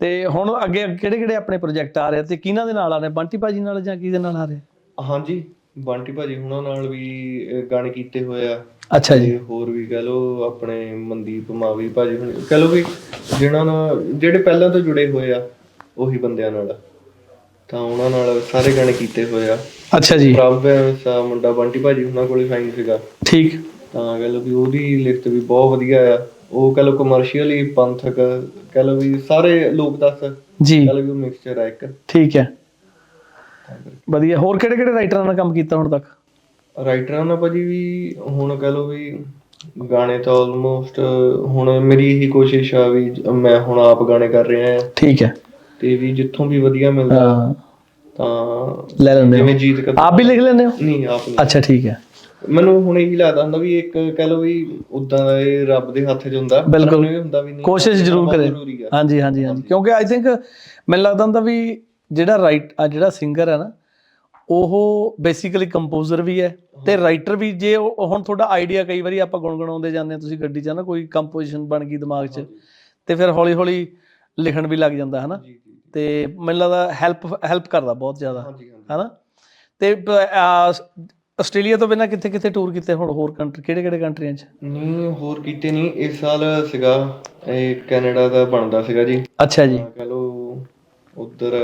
ਤੇ ਹੁਣ ਅੱਗੇ ਕਿਹੜੇ ਕਿਹੜੇ ਆਪਣੇ ਪ੍ਰੋਜੈਕਟ ਆ ਰਹੇ ਤੇ ਕਿਹਨਾਂ ਦੇ ਨਾਲ ਆ ਰਹੇ ਬੰਟੀ ਭਾਜੀ ਨਾਲ ਜਾਂ ਕਿਹਦੇ ਨਾਲ ਆ ਰਹੇ ਹਾਂਜੀ ਬੰਟੀ ਭਾਜੀ ਹੁਣਾਂ ਨਾਲ ਵੀ ਗਾਣੇ ਕੀਤੇ ਹੋਏ ਆ। ਅੱਛਾ ਜੀ। ਹੋਰ ਵੀ ਕਹ ਲਓ ਆਪਣੇ ਮਨਦੀਪ ਮਾਵੀ ਭਾਜੀ ਹੁਣੀ ਕਹ ਲਓ ਵੀ ਜਿਹਨਾਂ ਨਾਲ ਜਿਹੜੇ ਪਹਿਲਾਂ ਤੋਂ ਜੁੜੇ ਹੋਏ ਆ ਉਹੀ ਬੰਦਿਆਂ ਨਾਲ ਤਾਂ ਉਹਨਾਂ ਨਾਲ ਸਾਰੇ ਗਾਣੇ ਕੀਤੇ ਹੋਏ ਆ। ਅੱਛਾ ਜੀ। ਪ੍ਰਭ ਸਾ ਮੁੰਡਾ ਬੰਟੀ ਭਾਜੀ ਉਹਨਾਂ ਕੋਲ ਸਾਈਨ ਸੀਗਾ। ਠੀਕ। ਤਾਂ ਕਹ ਲਓ ਵੀ ਉਹਦੀ ਲਿਖਤ ਵੀ ਬਹੁਤ ਵਧੀਆ ਆ। ਉਹ ਕਹ ਲਓ ਕਮਰਸ਼ੀਅਲੀ ਪੰਥਕ ਕਹ ਲਓ ਵੀ ਸਾਰੇ ਲੋਕ ਦੱਸ ਜੀ। ਕਹ ਲਓ ਵੀ ਮਿਕਸਚਰ ਆ ਇੱਕ। ਠੀਕ ਹੈ। ਵਧੀਆ ਹੋਰ ਕਿਹੜੇ ਕਿਹੜੇ ਰਾਈਟਰਾਂ ਨਾਲ ਕੰਮ ਕੀਤਾ ਹੁਣ ਤੱਕ? ਰਾਈਟਰਾਂ ਨਾਲ ਭਾਜੀ ਵੀ ਹੁਣ ਕਹ ਲਓ ਵੀ ਗਾਣੇ ਤਾਂ ਆਲਮੋਸਟ ਹੁਣ ਮੇਰੀ ਇਹੀ ਕੋਸ਼ਿਸ਼ ਆ ਵੀ ਜ- ਮੈਂ ਹੁਣ ਆਪ ਗਾਣੇ ਕਰ ਰਿਹਾ ਆ ਠੀਕ ਹੈ। ਤੇ ਵੀ ਜਿੱਥੋਂ ਵੀ ਵਧੀਆ ਮਿਲਦਾ ਹਾਂ। ਤਾਂ ਲੈ ਲੈਂਦੇ ਹੋ। ਜਿਵੇਂ ਜੀਤ ਕਦ ਆਪ ਵੀ ਲਿਖ ਲੈਂਦੇ ਹੋ? ਨਹੀਂ ਆਪ ਨਹੀਂ। ਅੱਛਾ ਠੀਕ ਹੈ। ਮੈਨੂੰ ਹੁਣ ਇਹੀ ਲੱਗਦਾ ਹੁੰਦਾ ਵੀ ਇੱਕ ਕਹ ਲਓ ਵੀ ਉਦਾਂ ਦਾ ਇਹ ਰੱਬ ਦੇ ਹੱਥ 'ਚ ਹੁੰਦਾ ਪਰ ਬਿਲਕੁਲ। ਮੈਨੂੰ ਇਹ ਹੁੰਦਾ ਵੀ ਨਹੀਂ ਕੋਸ਼ਿਸ਼ ਜ਼ਰੂਰ ਕਰੇ। ਜ਼ਰੂਰੀ ਆ। ਹਾਂਜੀ ਹਾਂਜੀ ਹਾਂਜੀ। ਕਿਉਂਕਿ ਆਈ ਥਿੰਕ ਮੈਨੂੰ ਲੱਗਦਾ ਹੁੰਦਾ ਵੀ ਜਿਹੜਾ ਰਾਈਟ ਜਿਹੜਾ ਸਿੰਗਰ ਹੈ ਨਾ ਉਹ ਬੇਸਿਕਲੀ ਕੰਪੋਜ਼ਰ ਵੀ ਹੈ ਤੇ ਰਾਈਟਰ ਵੀ ਜੇ ਉਹ- ਹੁਣ ਤੁਹਾਡਾ ਆਈਡੀਆ ਕਈ ਵਾਰੀ ਆਪਾਂ ਗੁੰਗਣਾਉਂਦੇ ਜਾਂਦੇ ਹਾਂ ਤੁਸੀਂ ਗੱਡੀ 'ਚ ਨਾ ਕੋਈ ਕੰਪੋਜੀਸ਼ਨ ਬਣ ਗਈ ਦਿਮਾਗ 'ਚ ਤੇ ਫਿਰ ਹੌਲੀ ਹੌਲੀ ਲਿਖਣ ਵੀ ਲੱਗ ਜਾਂਦਾ ਹੈ ਨਾ ਜੀ ਜੀ। ਤੇ ਮੈਨੂੰ ਲੱਗਦਾ ਹੈਲਪ ਹੈਲਪ ਕਰਦਾ ਬਹੁਤ ਜ਼ਿਆਦਾ ਹਾਂਜੀ ਹਾਂਜੀ। ਹੈਨਾ? ਤੇ ਪ- ਆ, ਆਸਟ੍ਰੇਲੀਆ ਤੋਂ ਬਿਨਾਂ ਕਿੱਥੇ ਕਿੱਥੇ ਟੂਰ ਕੀਤੇ ਹੁਣ ਹੋਰ ਕੰਟਰੀ ਕਿਹੜੇ ਕਿਹੜੇ ਕੰਟਰੀਆਂ 'ਚ? ਨਹੀਂ ਹੋਰ ਕੀਤੇ ਨਹੀਂ ਇਸ ਸਾਲ ਸੀਗਾ ਇਹ ਕੈਨੇਡਾ ਦਾ ਬਣਦਾ ਸੀਗਾ ਜੀ। ਅੱਛਾ ਜੀ। ਕਹ ਲਓ ਉਧਰ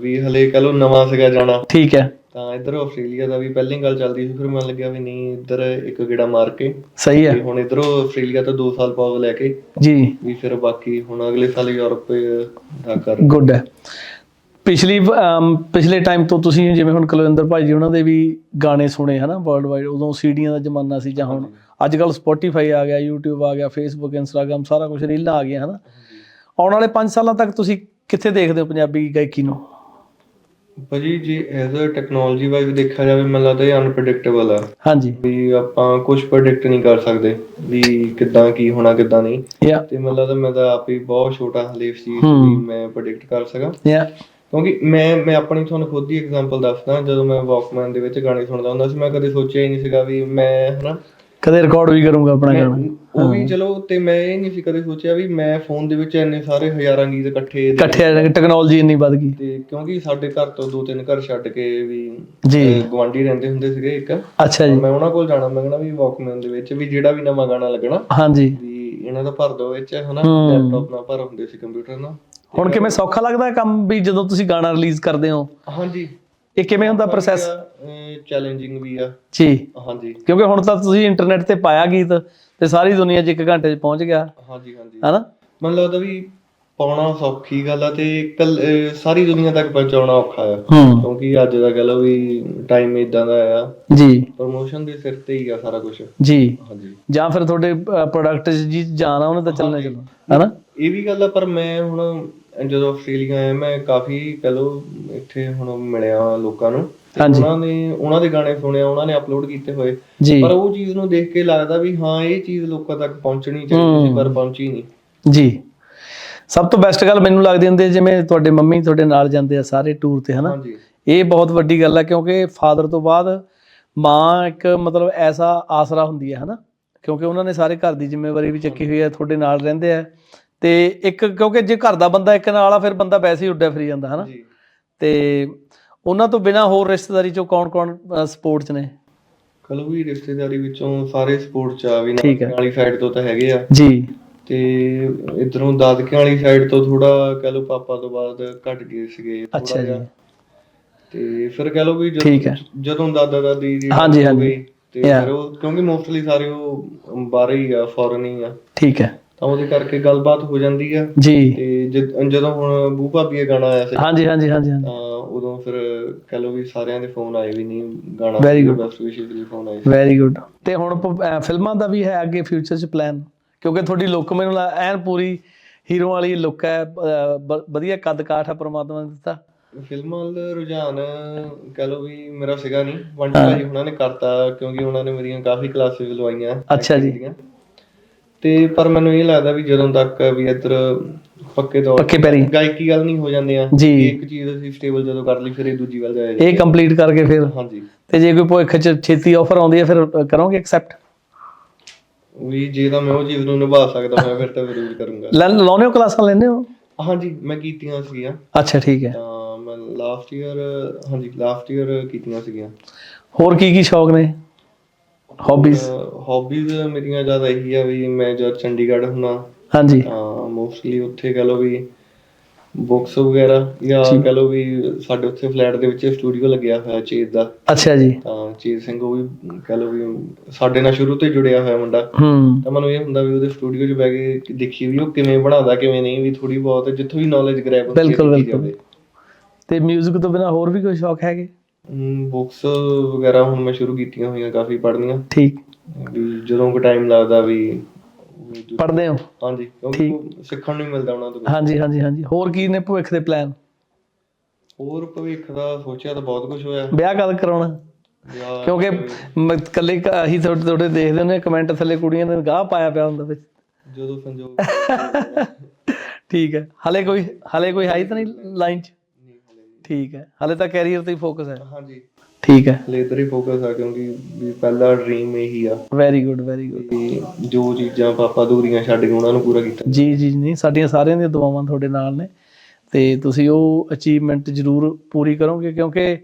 ਵੀ ਹਲੇ ਕਹ ਲਓ ਨਵਾਂ ਸੀਗਾ ਜਾਣਾ। ਠੀਕ ਹੈ। ਤਾਂ ਇੱਧਰ ਆਸਟ੍ਰੇਲੀਆ ਦਾ ਵੀ ਪਹਿਲੀ ਗੱਲ ਚੱਲਦੀ ਸੀ ਫਿਰ ਮੈਨੂੰ ਲੱਗਿਆ ਵੀ ਨਹੀਂ ਇੱਧਰ ਇੱਕ ਗੇੜਾ ਮਾਰ ਕੇ। ਸਹੀ ਹੈ। ਹੁਣ ਇੱਧਰੋਂ ਆਸਟ੍ਰੇਲੀਆ ਤੋਂ 2 ਸਾਲ ਪਾਉ ਲੈ ਕੇ ਜੀ। ਵੀ ਫਿਰ ਬਾਕੀ ਹੁਣ ਅਗਲੇ ਸਾਲ ਯੂਰਪ ਦਾ ਕਰ ਗੁੱਡ ਹੈ। ਪਿਛਲੀ ਪਿਛਲੇ ਟਾਈਮ ਤੋਂ ਤੁਸੀਂ ਜਿਵੇਂ ਹੁਣ ਕੁਲਵਿੰਦਰ ਭਾਈ ਜੀ ਉਹਨਾਂ ਦੇ ਵੀ ਗਾਣੇ ਸੁਣੇ ਹਨਾ ਵਰਲਡ ਵਾਈਡ ਉਦੋਂ ਸੀਡੀਆਂ ਦਾ ਜ਼ਮਾਨਾ ਸੀ ਜਾਂ ਹੁਣ ਅੱਜ ਕੱਲ ਸਪੋਟੀਫਾਈ ਆ ਗਿਆ YouTube ਆ ਗਿਆ Facebook Instagram ਸਾਰਾ ਕੁਝ ਰੀਲਾਂ ਆ ਗਈਆਂ ਹਨਾ। ਆਉਣ ਵਾਲੇ 5 ਸਾਲਾਂ ਤੱਕ ਤੁਸੀਂ ਕਿੱਥੇ ਦੇਖਦੇ ਹੋ ਪੰਜਾਬੀ ਗਾਇਕੀ ਨੂੰ? ਭਾਜੀ ਜੀ ਐਜ਼ ਅ ਟੈਕਨੋਲੋਜੀ ਵਾਈਜ਼ ਦੇਖਿਆ ਜਾਵੇ ਮੈਨੂੰ ਲੱਗਦਾ ਇਹ ਅਨਪ੍ਰੈਡਿਕਟੇਬਲ ਆ। ਹਾਂਜੀ। ਵੀ ਆਪਾਂ ਕੁਝ ਪ੍ਰੈਡਿਕਟ ਨਹੀਂ ਕਰ ਸਕਦੇ ਵੀ ਕਿੱਦਾਂ ਕੀ ਹੋਣਾ ਕਿੱਦਾਂ ਨਹੀਂ। ਤੇ ਮੈਨੂੰ ਲੱਗਦਾ ਮੈਂ ਤਾਂ ਆਪ ਹੀ ਬਹੁਤ ਛੋਟਾ ਹਲੇ ਇਸ ਚੀਜ਼ ਹੂੰ। ਵੀ ਮੈਂ ਪ੍ਰੈਡਿਕਟ ਕਰ ਸਕਾਂ। ਯਾ ਕਿਉਂਕਿ ਮੈਂ ਮੈਂ ਆਪਣੀ ਤੁਹਾਨੂੰ ਖੁਦ ਦੀ ਐਗਜ਼ਾਮਪਲ ਦੱਸਦਾ ਜਦੋਂ ਮੈਂ ਵਾਕਮੈਨ ਦੇ ਵਿੱਚ ਗਾਣੇ ਸੁਣਦਾ ਹੁੰਦਾ ਸੀ ਮੈਂ ਕਦੇ ਸੋਚਿਆ ਹੀ ਨਹੀਂ ਸੀਗਾ ਵੀ ਮੈਂ ਹਨਾ? ਕਦੇ ਰਿਕਾਰਡ ਵੀ ਕਰੂੰਗਾ ਆਪਣਾ ਗਾਣਾ। ਉਹ ਵੀ ਚਲੋ ਤੇ ਮੈਂ ਇਹ ਨਹੀਂ ਸੀ ਕਦੇ ਸੋਚਿਆ ਵੀ ਮੈਂ ਫੋਨ ਦੇ ਵਿੱਚ ਇੰਨੇ ਸਾਰੇ ਹਜ਼ਾਰਾਂ ਗੀਤ ਇਕੱਠੇ ਇਕੱਠੇ ਟੈਕਨੋਲੋਜੀ ਇੰਨੀ ਵੱਧ ਗਈ। ਤੇ ਕਿਉਂਕਿ ਸਾਡੇ ਘਰ ਤੋਂ ਦੋ ਤਿੰਨ ਘਰ ਛੱਡ ਕੇ ਵੀ ਜੀ। ਗਵਾਂਢੀ ਰਹਿੰਦੇ ਹੁੰਦੇ ਸੀਗੇ ਇੱਕ। ਅੱਛਾ ਜੀ। ਮੈਂ ਉਹਨਾਂ ਕੋਲ ਜਾਣਾ ਮੈਂ ਕਹਿਣਾ ਵੀ ਵਾਕਮੈਨ ਦੇ ਵਿੱਚ ਵੀ ਜਿਹੜਾ ਵੀ ਨਵਾਂ ਗਾਣਾ ਲੱਗਣਾ ਹਾਂਜੀ। ਵੀ ਇਹਨਾਂ ਦਾ ਭਰ ਦੋ ਵਿੱਚ ਹਨਾ। ਲੈਪਟਾਪ ਨਾਲ ਭਰ ਹੁੰਦੇ ਸੀ ਕੰਪਿਊਟਰ ਨਾਲ। ਹੁਣ ਕਿਵੇਂ ਸੌਖਾ ਲੱਗਦਾ ਹੈ ਕੰਮ ਵੀ ਜਦੋਂ ਤੁਸੀਂ ਗਾਣਾ ਰਿਲੀਜ਼ ਕਰਦੇ ਹੋ? ਹਾਂਜੀ। ਇਹ ਕਿਵੇਂ ਹੁੰਦਾ ਪ੍ਰੋਸੈਸ ਚੈਲੰਜਿੰਗ ਵੀ ਆ। ਜੀ। ਹਾਂਜੀ। ਕਿਉਂਕਿ ਹੁਣ ਤਾਂ ਤੁਸੀਂ ਇੰਟਰਨੈਟ ਤੇ ਪਾਇਆ ਗੀਤ ਤੇ ਸਾਰੀ ਦੁਨੀਆ 'ਚ ਘੰਟੇ 'ਚ ਪਹੁੰਚ ਗਿਆ। ਹਾਂਜੀ ਹਾਂਜੀ। ਹਨਾ? ਮੈਨੂੰ ਲੱਗਦਾ ਵੀ ਪਾਉਣਾ ਸੌਖੀ ਗੱਲ ਆ ਤੇ ਸਾਰੀ ਦੁਨੀਆ ਤੱਕ ਪਹੁੰਚਾਉਣਾ ਔਖਾ ਆ। ਕਿਉਂਕਿ ਅੱਜ ਦਾ ਕਹ ਲਓ ਵੀ ਟਾਈਮ ਇਦਾਂ ਦਾ ਆ। ਜੀ। ਪ੍ਰੋਮੋਸ਼ਨ ਦੇ ਸਿਰ ਤੇ ਹੀ ਆ ਸਾਰਾ ਕੁਝ ਜੀ। ਹਾਂਜੀ। ਜਾਂ ਫਿਰ ਤੁਹਾਡੇ ਪ੍ਰੋਡਕਟ ਜੀ ਜਾਣਾ ਉਹਨੇ ਤਾਂ ਚੱਲਣਾ ਚੱਲਣਾ। ਹਨਾ? ਇਹ ਵੀ ਗੱਲ ਆ ਪਰ ਮੈਂ ਹੁਣ ਜਦੋਂ ਆਸਟ੍ਰੇਲੀਆ ਆਇਆ ਮੈਂ ਕਾਫੀ ਕਹ ਲਓ ਇੱਥੇ ਹੁਣ ਮਿਲਿਆ ਲੋਕਾਂ ਨੂੰ। ਤੇ ਹਾਂਜੀ। ਉਹਨਾਂ ਨੇ ਉਹਨਾਂ ਦੇ ਗਾਣੇ ਸੁਣਿਆ ਉਹਨਾਂ ਨੇ ਅਪਲੋਡ ਕੀਤੇ ਹੋਏ। ਜੀ। ਪਰ ਉਹ ਚੀਜ਼ ਨੂੰ ਦੇਖ ਕੇ ਲੱਗਦਾ ਵੀ ਹਾਂ ਇਹ ਚੀਜ਼ ਲੋਕਾਂ ਤੱਕ ਪਹੁੰਚਣੀ ਚਾਹੀਦੀ ਸੀ ਪਰ ਪਹੁੰਚੀ ਨਹੀਂ। ਜੀ। ਸਭ ਤੋਂ ਬੈਸਟ ਗੱਲ ਮੈਨੂੰ ਲੱਗਦੀ ਹੁੰਦੀ ਹੈ ਜਿਵੇਂ ਤੁਹਾਡੇ ਮੰਮੀ ਤੁਹਾਡੇ ਨਾਲ ਜਾਂਦੇ ਆ ਸਾਰੇ ਟੂਰ ਤੇ ਹਨਾ? ਹਾਂਜੀ। ਇਹ ਬਹੁਤ ਵੱਡੀ ਗੱਲ ਹੈ ਕਿਉਂਕਿ ਫਾਦਰ ਤੋਂ ਬਾਅਦ ਮਾਂ ਇੱਕ ਮਤਲਬ ਐਸਾ ਆਸਰਾ ਹੁੰਦੀ ਹੈ ਹਨਾ? ਕਿਉਂਕਿ ਉਹਨਾਂ ਨੇ ਸਾਰੇ ਘਰ ਦੀ ਜ਼ਿੰਮੇਵਾਰੀ ਵੀ ਚੱਕੀ ਹੋਈ ਹੈ ਤੁਹਾਡੇ ਨਾਲ ਰਹਿੰਦੇ ਆ। ਤੇ ਇੱਕ ਕਿਉਂਕਿ ਜੇ ਘਰ ਦਾ ਬੰਦਾ ਇੱਕ ਨਾਲ ਆ ਫਿਰ ਬੰਦਾ ਵੈਸੇ ਹੀ ਉੱਡਿਆ ਫਿਰੀ ਜਾਂਦਾ ਹਨਾ? ਤੇ ਉਹਨਾਂ ਤੋਂ ਬਿਨਾ ਹੋਰ ਰਿਸ਼ਤੇਦਾਰੀ ਚੋਂ ਕੌਣ-ਕੌਣ ਸਪੋਰਟਸ ਨੇ? ਕਲੋ ਵੀ ਰਿਸ਼ਤੇਦਾਰੀ ਵਿੱਚੋਂ ਸਾਰੇ ਸਪੋਰਟ ਚ ਆ ਵੀ। ਨਾਨਕਿਆਂ ਵਾਲੀ ਸਾਈਡ ਤੋਂ ਤਾਂ ਹੈਗੇ ਆ। ਜੀ। ਤੇ ਇਧਰੋਂ ਦਾਦਕਿਆਂ ਵਾਲੀ ਸਾਈਡ ਤੋਂ ਥੋੜਾ ਕਹ ਲਓ ਪਾਪਾ ਤੋਂ ਬਾਅਦ ਘਟ ਗਏ ਸੀਗੇ ਅੱਛਾ ਜੀ। ਜਿਹਾ। ਤੇ ਫਿਰ ਕਹ ਲਓ ਵੀ ਜਦੋਂ ਦਾਦਾ ਦਾਦੀ ਦੀ ਹਾਂਜੀ, ਹਾਂਜੀ। ਤੇ Yeah. ਫਿਰ ਉਹ ਕਿਉਂਕਿ ਮੋਸਟਲੀ ਸਾਰੇ ਉਹ ਬਾਹਰ ਹੀ ਆ ਫੋਰਨ ਹੀ ਆ। ਠੀਕ ਹੈ। ਤਾਂ ਉਹਦੇ ਕਰਕੇ ਗੱਲਬਾਤ ਹੋ ਜਾਂਦੀ ਆ। ਜੀ। ਤੇ ਜਦ- ਜਦੋਂ ਹੁਣ ਬੂ ਭਾਬੀ ਦਾ ਗਾਣਾ ਆਇਆ ਸੀ। ਹਾਂਜੀ ਹਾਂਜੀ ਹਾਂਜੀ ਹਾਂਜੀ। ਤਾਂ ਉਦੋਂ ਫਿਰ ਕਹ ਲਓ ਵੀ ਸਾਰਿਆਂ ਦੇ ਫੋਨ ਆਏ ਵੀ ਨਹੀਂ। ਗਾਣਾ Very good. ਬੈਸਟ ਵਿਸ਼ੇਸ ਲਈ ਫੋਨ ਆਏ ਸੀ। ਵੈਰੀ ਗੁੱਡ ਤੇ ਹੁਣ ਪ- ਅਹ ਫਿਲਮਾਂ ਦਾ ਵੀ ਹੈ ਅੱਗੇ ਫਿਊਚਰ 'ਚ ਪਲਾਨ ਕਿਉਂਕਿ ਤੁਹਾਡੀ ਲੁੱਕ ਮੈਨੂੰ ਐਨ ਪੂਰੀ ਹੀਰੋ ਵਾਲੀ ਲੁੱਕ ਹੈ। ਅਹ ਬ- ਵਧੀਆ ਕੱਦ ਕਾਠ ਹੈ ਪ੍ਰਮਾਤਮਾ ਨੇ ਦਿੱਤਾ। ਫਿਲਮਾਂ ਦਾ ਰੁਝਾਨ ਕਹ ਲਓ ਵੀ ਮੇਰਾ ਸੀਗਾ ਨਹੀਂ। ਵੰਡੀ ਭਾਜੀ ਉਹਨਾਂ ਨੇ ਕਰਤਾ ਕਿਉਂਕਿ ਉਹਨਾਂ ਨੇ ਮੇਰੀਆਂ ਕਾਫੀ ਕਲਾਸਿਸ ਲਵਾਈਆਂ। ਅੱਛਾ ਜੀ। acting ਦੀਆਂ। ਤੇ ਪਰ ਮੈਨੂੰ ਇਹ ਲੱਗਦਾ ਵੀ ਜਦੋਂ ਤੱਕ ਵੀ ਇੱਧਰ ਪੱਕੇ ਤੌਰ ਪੱਕੇ ਪੈਰੀ। ਗਾਇਕੀ ਗੱਲ ਨਹੀਂ ਹੋ ਜਾਂਦੇ ਆ ਜੀ। ਇੱਕ ਚੀਜ਼ ਅਸੀਂ ਸਟੇਬਲ ਜਦੋਂ ਕਰ ਲਈ ਫਿਰ ਇਹ ਦੂਜੀ ਵੱਲ ਜਾਂਦਾ ਇਹ ਕੰਪਲੀਟ ਕਰਕੇ ਫਿਰ। ਹਾਂਜੀ। ਤੇ ਜੇ ਕੋਈ ਭਵਿੱਖ 'ਚ ਛੇਤੀ ਆਫਰ ਆਉਂਦੀ ਹੈ ਫਿਰ ਕਰੋਗੇ ਐਕਸੈਪਟ ਵੀ ਜੇ ਤਾਂ ਮੈਂ ਉਹ ਚੀਜ਼ ਨੂੰ ਨਿਭਾ ਸਕਦਾ ਮੈਂ ਫਿਰ ਤਾਂ ਜ਼ਰੂਰ ਕਰੂੰਗਾ। ਲਾਉਨੇ ਹੋ ਕਲਾਸਾਂ ਲੈਂਦੇ ਹੋ? ਹਾਂਜੀ ਮੈਂ ਕੀਤੀਆਂ ਸੀਗੀਆਂ। ਅੱਛਾ ਠੀਕ ਹੈ। ਤਾਂ ਮੈਂ ਲਾਸਟ ਈਅਰ ਹਾਂਜੀ ਲਾਸਟ ਈਅਰ ਕੀਤੀਆਂ ਸੀਗੀਆਂ। ਹੋਰ ਕੀ ਕੀ ਸ਼ੌਕ ਨੇ? ਹੌਬੀਜ਼ ਹੌਬੀਜ਼ ਮੇਰੀਆਂ ਜ਼ਿਆਦਾ ਇਹੀ ਆ ਵੀ ਮੈਂ ਜਦ ਚੰਡੀਗੜ੍ਹ ਹੁੰਨਾ ਹਾਂਜੀ। ਤਾਂ ਮੋਸਟਲੀ ਉੱਥੇ ਕਹ ਲਓ ਵੀ ਬੁੱਕਸ ਵਗੈਰਾ ਜਾਂ ਕਹ ਲਓ ਵੀ ਸਾਡੇ ਉੱਥੇ ਫਲੈਟ ਦੇ ਵਿੱਚ ਸਟੂਡੀਓ ਲੱਗਿਆ ਹੋਇਆ ਚੀਜ਼ ਦਾ। ਅੱਛਾ ਜੀ। ਤਾਂ ਚੀਜ਼ ਸਿੰਘ ਉਹ ਵੀ ਕਹ ਲਓ ਵੀ ਸਾਡੇ ਨਾਲ ਸ਼ੁਰੂ ਤੋਂ ਹੀ ਜੁੜਿਆ ਹੋਇਆ ਮੁੰਡਾ। ਹੂੰ। ਤਾਂ ਮੈਨੂੰ ਇਹ ਹੁੰਦਾ ਵੀ ਉਹਦੇ ਸਟੂਡੀਓ 'ਚ ਬਹਿ ਕੇ ਦੇਖੀ ਵੀ ਉਹ ਕਿਵੇਂ ਬਣਾਉਂਦਾ ਕਿਵੇਂ ਨਹੀਂ ਵੀ ਥੋੜੀ ਬਹੁਤ ਜਿੱਥੋਂ ਵੀ ਨੌਲੇਜ ਗ੍ਰੈਬ ਬਿਲਕੁਲ, ਬਿਲਕੁਲ। ਤੇ 뮤직 ਤੋਂ ਬਿਨਾ ਹੋਰ ਵੀ ਕੋਈ ਸ਼ੌਕ ਹੈਗੇ? ਬੁੱਕਸ ਵਗੈਰਾ ਹੁਣ ਮੈਂ ਸ਼ੁਰੂ ਕੀਤੀਆਂ ਹੋਈਆਂ ਕਾਫੀ ਪੜ੍ਹਨੀਆਂ। ਠੀਕ। ਵੀ ਜਦੋਂ ਕੋ ਟਾਈਮ ਲੱਗਦਾ ਵੀ ਪੜ੍ਹਦੇ ਹੋ? ਹਾਂਜੀ ਕਿਉਂਕਿ ਸਿੱਖਣ ਨੂੰ ਹੀ ਮਿਲਦਾ ਉਹਨਾਂ ਤੋਂ। ਹਾਂਜੀ ਹਾਂਜੀ ਹਾਂਜੀ। ਹੋਰ ਕੀ ਨੇ ਭਵਿੱਖ ਦੇ ਪਲਾਨ ਹੋਰ ਭਵਿੱਖ ਦਾ ਸੋਚਿਆ ਤਾਂ ਬਹੁਤ ਕੁਝ ਹੋਇਆ। ਵਿਆਹ ਕਦ ਕਰਾਉਣਾ? ਕਿਉਂਕਿ ਮ- ਇਕੱਲੇ ਕ- ਅਸੀਂ ਥੋੜੇ ਥੋੜੇ ਦੇਖਦੇ ਹੁੰਦੇ ਕਮੈਂਟ ਥੱਲੇ ਕੁੜੀਆਂ ਨੇ ਗਾਹ ਪਾਇਆ ਪਿਆ ਹੁੰਦਾ ਵਿੱਚ। ਜਦੋਂ ਸੰਜੋਗ ਠੀਕ ਹੈ। ਹਲੇ ਕੋਈ ਹਲੇ ਕੋਈ ਹੈ ਹੀ ਤਾਂ ਨਹੀਂ ਲਾਈਨ 'ਚ? ਠੀਕ ਹੈ। ਹਲੇ ਤਾਂ ਕੈਰੀਅਰ ਤੇ ਹੀ ਫੋਕਸ ਹੈ। ਹਾਂਜੀ। ਠੀਕ ਹੈ। ਲੇਦਰ ਹੀ ਫੋਕਸ ਆ ਕਿਉਂਕਿ ਵੀ ਪਹਿਲਾ ਡ੍ਰੀਮ ਇਹੀ ਆ। ਵੈਰੀ ਗੁੱਡ ਵੈਰੀ ਗੁੱਡ ਵੀ ਜੋ ਚੀਜ਼ਾਂ ਪਾਪਾ ਦੂਰੀਆਂ ਛੱਡ ਕੇ ਉਹਨਾਂ ਨੂੰ ਪੂਰਾ ਕੀਤਾ। ਜੀ ਜੀ ਨਹੀਂ ਸਾਡੀਆਂ ਸਾਰਿਆਂ ਦੀਆਂ ਦੁਆਵਾਂ ਤੁਹਾਡੇ ਨਾਲ ਨੇ। ਤੇ ਤੁਸੀਂ ਉਹ ਅਚੀਵਮੈਂਟ ਜ਼ਰੂਰ ਪੂਰੀ ਕਰੋਗੇ ਕਿਉਂਕਿ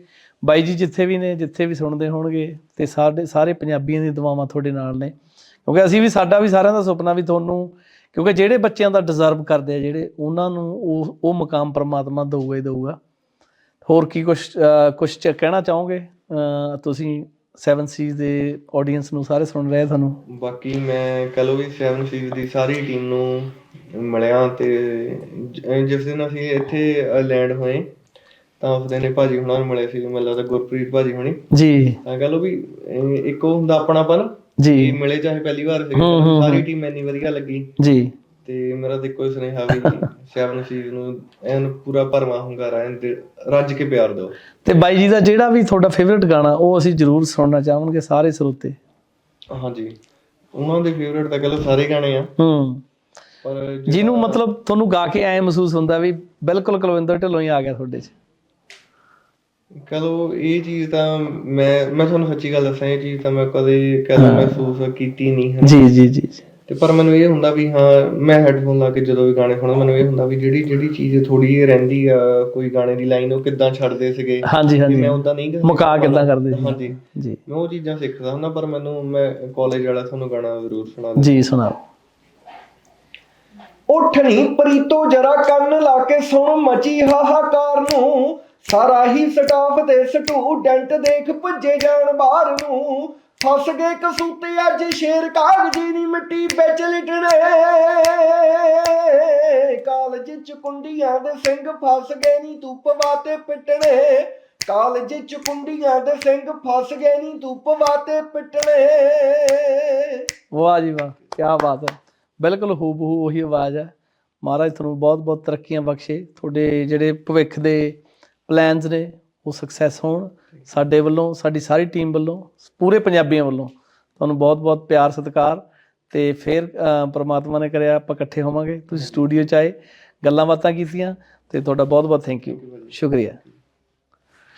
ਬਾਈ ਜੀ ਜਿੱਥੇ ਵੀ ਨੇ ਜਿੱਥੇ ਵੀ ਸੁਣਦੇ ਹੋਣਗੇ ਤੇ ਸਾਡੇ ਸਾਰੇ ਪੰਜਾਬੀਆਂ ਦੀਆਂ ਦੁਆਵਾਂ ਤੁਹਾਡੇ ਨਾਲ ਨੇ। ਕਿਉਂਕਿ ਅਸੀਂ ਵੀ ਸਾਡਾ ਵੀ ਸਾਰਿਆਂ ਦਾ ਸੁਪਨਾ ਵੀ ਤੁਹਾਨੂੰ ਕਿਉਂਕਿ ਜਿਹੜੇ ਬੱਚਿਆਂ ਦਾ ਡਿਜ਼ਰਵ ਕਰਦੇ ਆ ਜਿਹੜੇ ਉਹਨਾਂ ਨੂੰ ਉਹ ਉਹ ਮਕਾਮ ਪ੍ਰਮਾਤਮਾ ਦਊਗਾ ਹੀ ਦਊਗਾ। ਹੋਰ ਕੀ ਕੁਝ ਕੁਝ ਕਹਿਣਾ ਚਾਹੋਗੇ? ਤੁਸੀਂ 7 ਸੀਜ਼ ਦੇ ਆਡੀਅנס ਨੂੰ ਸਾਰੇ ਸੁਣ ਰਹੇ ਤੁਹਾਨੂੰ? ਬਾਕੀ ਮੈਂ ਕਹ ਵੀ 7 ਸੀਜ਼ ਦੀ ਸਾਰੀ ਟੀਮ ਨੂੰ ਮਿਲਿਆ ਤੇ ਜਿਸ ਦਿਨ ਅਸੀਂ ਇੱਥੇ ਲੈਂਡ ਹੋਏ ਤਾਂ ਉਸ ਦਿਨ ਭਾਜੀ ਹੁਣਾਂ ਨੂੰ ਮਿਲੇ ਸੀ ਮੈਨੂੰ ਲੱਗਦਾ ਗੁਰਪ੍ਰੀਤ ਭਾਜੀ ਹੁਣੀ। ਜੀ। ਤਾਂ ਕਹ ਵੀ ਇੱਕ ਹੁੰਦਾ ਆਪਣਾਪਨ ਜੀ। ਮਿਲੇ ਚਾਹੇ ਪਹਿਲੀ ਵਾਰ ਸੀ ਸਾਰੀ ਟੀਮ ਇੰਨੀ ਵਧੀਆ ਲੱਗੀ। ਜੀ। ਤੇ ਮੇਰਾ ਕੋਈ ਸੁਨੇਹਾ ਵੀ 7 ਸੀਜ਼ ਨੂੰ ਐਨ ਪੂਰਾ ਭਰਵਾਂ ਹੁੰਗਾਰਾ ਐਨ ਦਿ- ਰੱਜ ਕੇ ਪਿਆਰ ਦਿਓ। ਤੇ ਬਾਈ ਜੀ ਦਾ ਜਿਹੜਾ ਵੀ ਤੁਹਾਡਾ ਫੇਵਰਿਟ ਗਾਣਾ ਉਹ ਅਸੀਂ ਜ਼ਰੂਰ ਸੁਣਨਾ ਚਾਹਾਂਗੇ ਸਾਰੇ ਸਰੋਤੇ। ਹਾਂਜੀ। ਉਹਨਾਂ ਦੇ ਫੇਵਰੇਟ ਤਾਂ ਕਹ ਲਓ ਸਾਰੇ ਗਾਣੇ ਆ। ਹੂੰ। ਪਰ ਜਿਹਨੂੰ ਮਤਲਬ ਤੁਹਾਨੂੰ ਗਾ ਕੇ ਐ ਮਹਿਸੂਸ ਹੁੰਦਾ ਵੀ ਬਿਲਕੁਲ ਕੁਲਵਿੰਦਰ ਢਿੱਲੋਂ ਹੀ ਆ ਗਿਆ ਤੁਹਾਡੇ 'ਚ। ਕਹੋ ਇਹ ਚੀਜ਼ ਤਾਂ ਮੈਂ ਮੈਂ ਤੁਹਾਨੂੰ ਸੱਚੀ ਗੱਲ ਦੱਸਾਂ ਇਹ ਚੀਜ਼ ਤਾਂ ਮੈਂ ਕਦੇ ਕਦੇ ਮਹਿਸੂਸ ਕੀਤੀ ਨਹੀਂ ਹੈ। ਜੀ ਜੀ ਜੀ ਜੀ। ਤੇ ਪਰ ਮੈਨੂੰ ਇਹ ਹੁੰਦਾ ਵੀ ਹਾਂ ਮੈਂ ਹੈੱਡਫੋਨ ਲਾ ਕੇ ਜਦੋਂ ਵੀ ਗਾਣੇ ਸੁਣਦਾ ਮੈਨੂੰ ਇਹ ਹੁੰਦਾ ਵੀ ਜਿਹੜੀ ਜਿਹੜੀ ਚੀਜ਼ ਥੋੜੀ ਜਿਹੀ ਰਹਿੰਦੀ ਆ ਕੋਈ ਗਾਣੇ ਦੀ ਲਾਈਨ ਉਹ ਕਿੱਦਾਂ ਛੱਡਦੇ ਸੀਗੇ ਹਾਂਜੀ ਹਾਂਜੀ। ਮੈਂ ਉਦਾਂ ਨਹੀਂ ਗਾ ਮੁਕਾ ਕਿੱਦਾਂ ਕਰਦੇ ਜੀ ਹਾਂਜੀ। ਜੀ। ਮੈਂ ਉਹ ਚੀਜ਼ਾਂ ਸਿੱਖਦਾ ਹੁੰਦਾ ਪਰ ਮੈਨੂੰ ਮੈਂ ਕਾਲਜ ਵਾਲਾ ਤੁਹਾਨੂੰ ਗਾਣਾ ਜ਼ਰੂਰ ਸੁਣਾ ਦਿੰਦਾ। ਜੀ ਸੁਣਾਓ ਉਠਣੀ ਪ੍ਰੀਤੋ ਜਰਾ ਕੰਨ ਲਾ ਕੇ ਸੁਣ ਮਚੀ ਹਾਹਾਕਾਰ ਨੂੰ। ਸਾਰਾ ਹੀ ਸਟਾਫ ਤੇ ਸਟੂਡੈਂਟ ਦੇਖ ਭੱਜੇ ਜਾਣ ਬਾਹਰ ਨੂੰ। ਫਸ ਗਏ ਕਸੂਤੇ ਅੱਜ ਸ਼ੇਰ ਕਾਗਜ਼ੀ ਦੀ ਮਿੱਟੀ ਵਿੱਚ ਲਿਟਣੇ। ਕਾਲਜ ਚ ਕੁੰਡੀਆਂ ਦੇ ਸਿੰਘ ਫਸ ਗਏ ਨਹੀਂ ਧੁੱਪ ਵਾਤੇ ਪਿੱਟਣੇ। ਕਾਲਜ ਚ ਕੁੰਡੀਆਂ ਦੇ ਸਿੰਘ ਫਸ ਗਏ ਨਹੀਂ ਧੁੱਪ ਵਾਤੇ ਪਿੱਟਣੇ। ਵਾਹ ਜੀ ਵਾਹ ਕੀ ਬਾਤ ਹੈ। ਬਿਲਕੁਲ ਹੂਬਹੂ ਉਹੀ ਆਵਾਜ਼ ਹੈ। ਮਹਾਰਾਜ ਤੁਹਾਨੂੰ ਬਹੁਤ ਬਹੁਤ ਤਰੱਕੀਆਂ ਬਖਸ਼ੇ। ਤੁਹਾਡੇ ਜਿਹੜੇ ਭਵਿੱਖ ਦੇ ਪਲਾਨਸ ਨੇ, ਉਹ ਸਕਸੈਸ ਹੋਣ। ਸਾਡੇ ਵੱਲੋਂ ਸਾਡੀ ਸਾਰੀ ਟੀਮ ਵੱਲੋਂ ਪੂਰੇ ਪੰਜਾਬੀਆਂ ਵੱਲੋਂ ਤੁਹਾਨੂੰ ਬਹੁਤ ਬਹੁਤ ਪਿਆਰ ਸਤਿਕਾਰ ਤੇ ਫਿਰ ਪ੍ਰਮਾਤਮਾ ਨੇ ਕਰਿਆ ਆਪਾਂ ਇਕੱਠੇ ਹੋਵਾਂਗੇ। ਤੁਸੀਂ ਸਟੂਡੀਓ ਚ ਆਏ ਗੱਲਾਂ ਬਾਤਾਂ ਕੀਤੀਆਂ ਤੇ ਤੁਹਾਡਾ ਬਹੁਤ ਬਹੁਤ ਥੈਂਕ ਯੂ ਸ਼ੁਕਰੀਆ।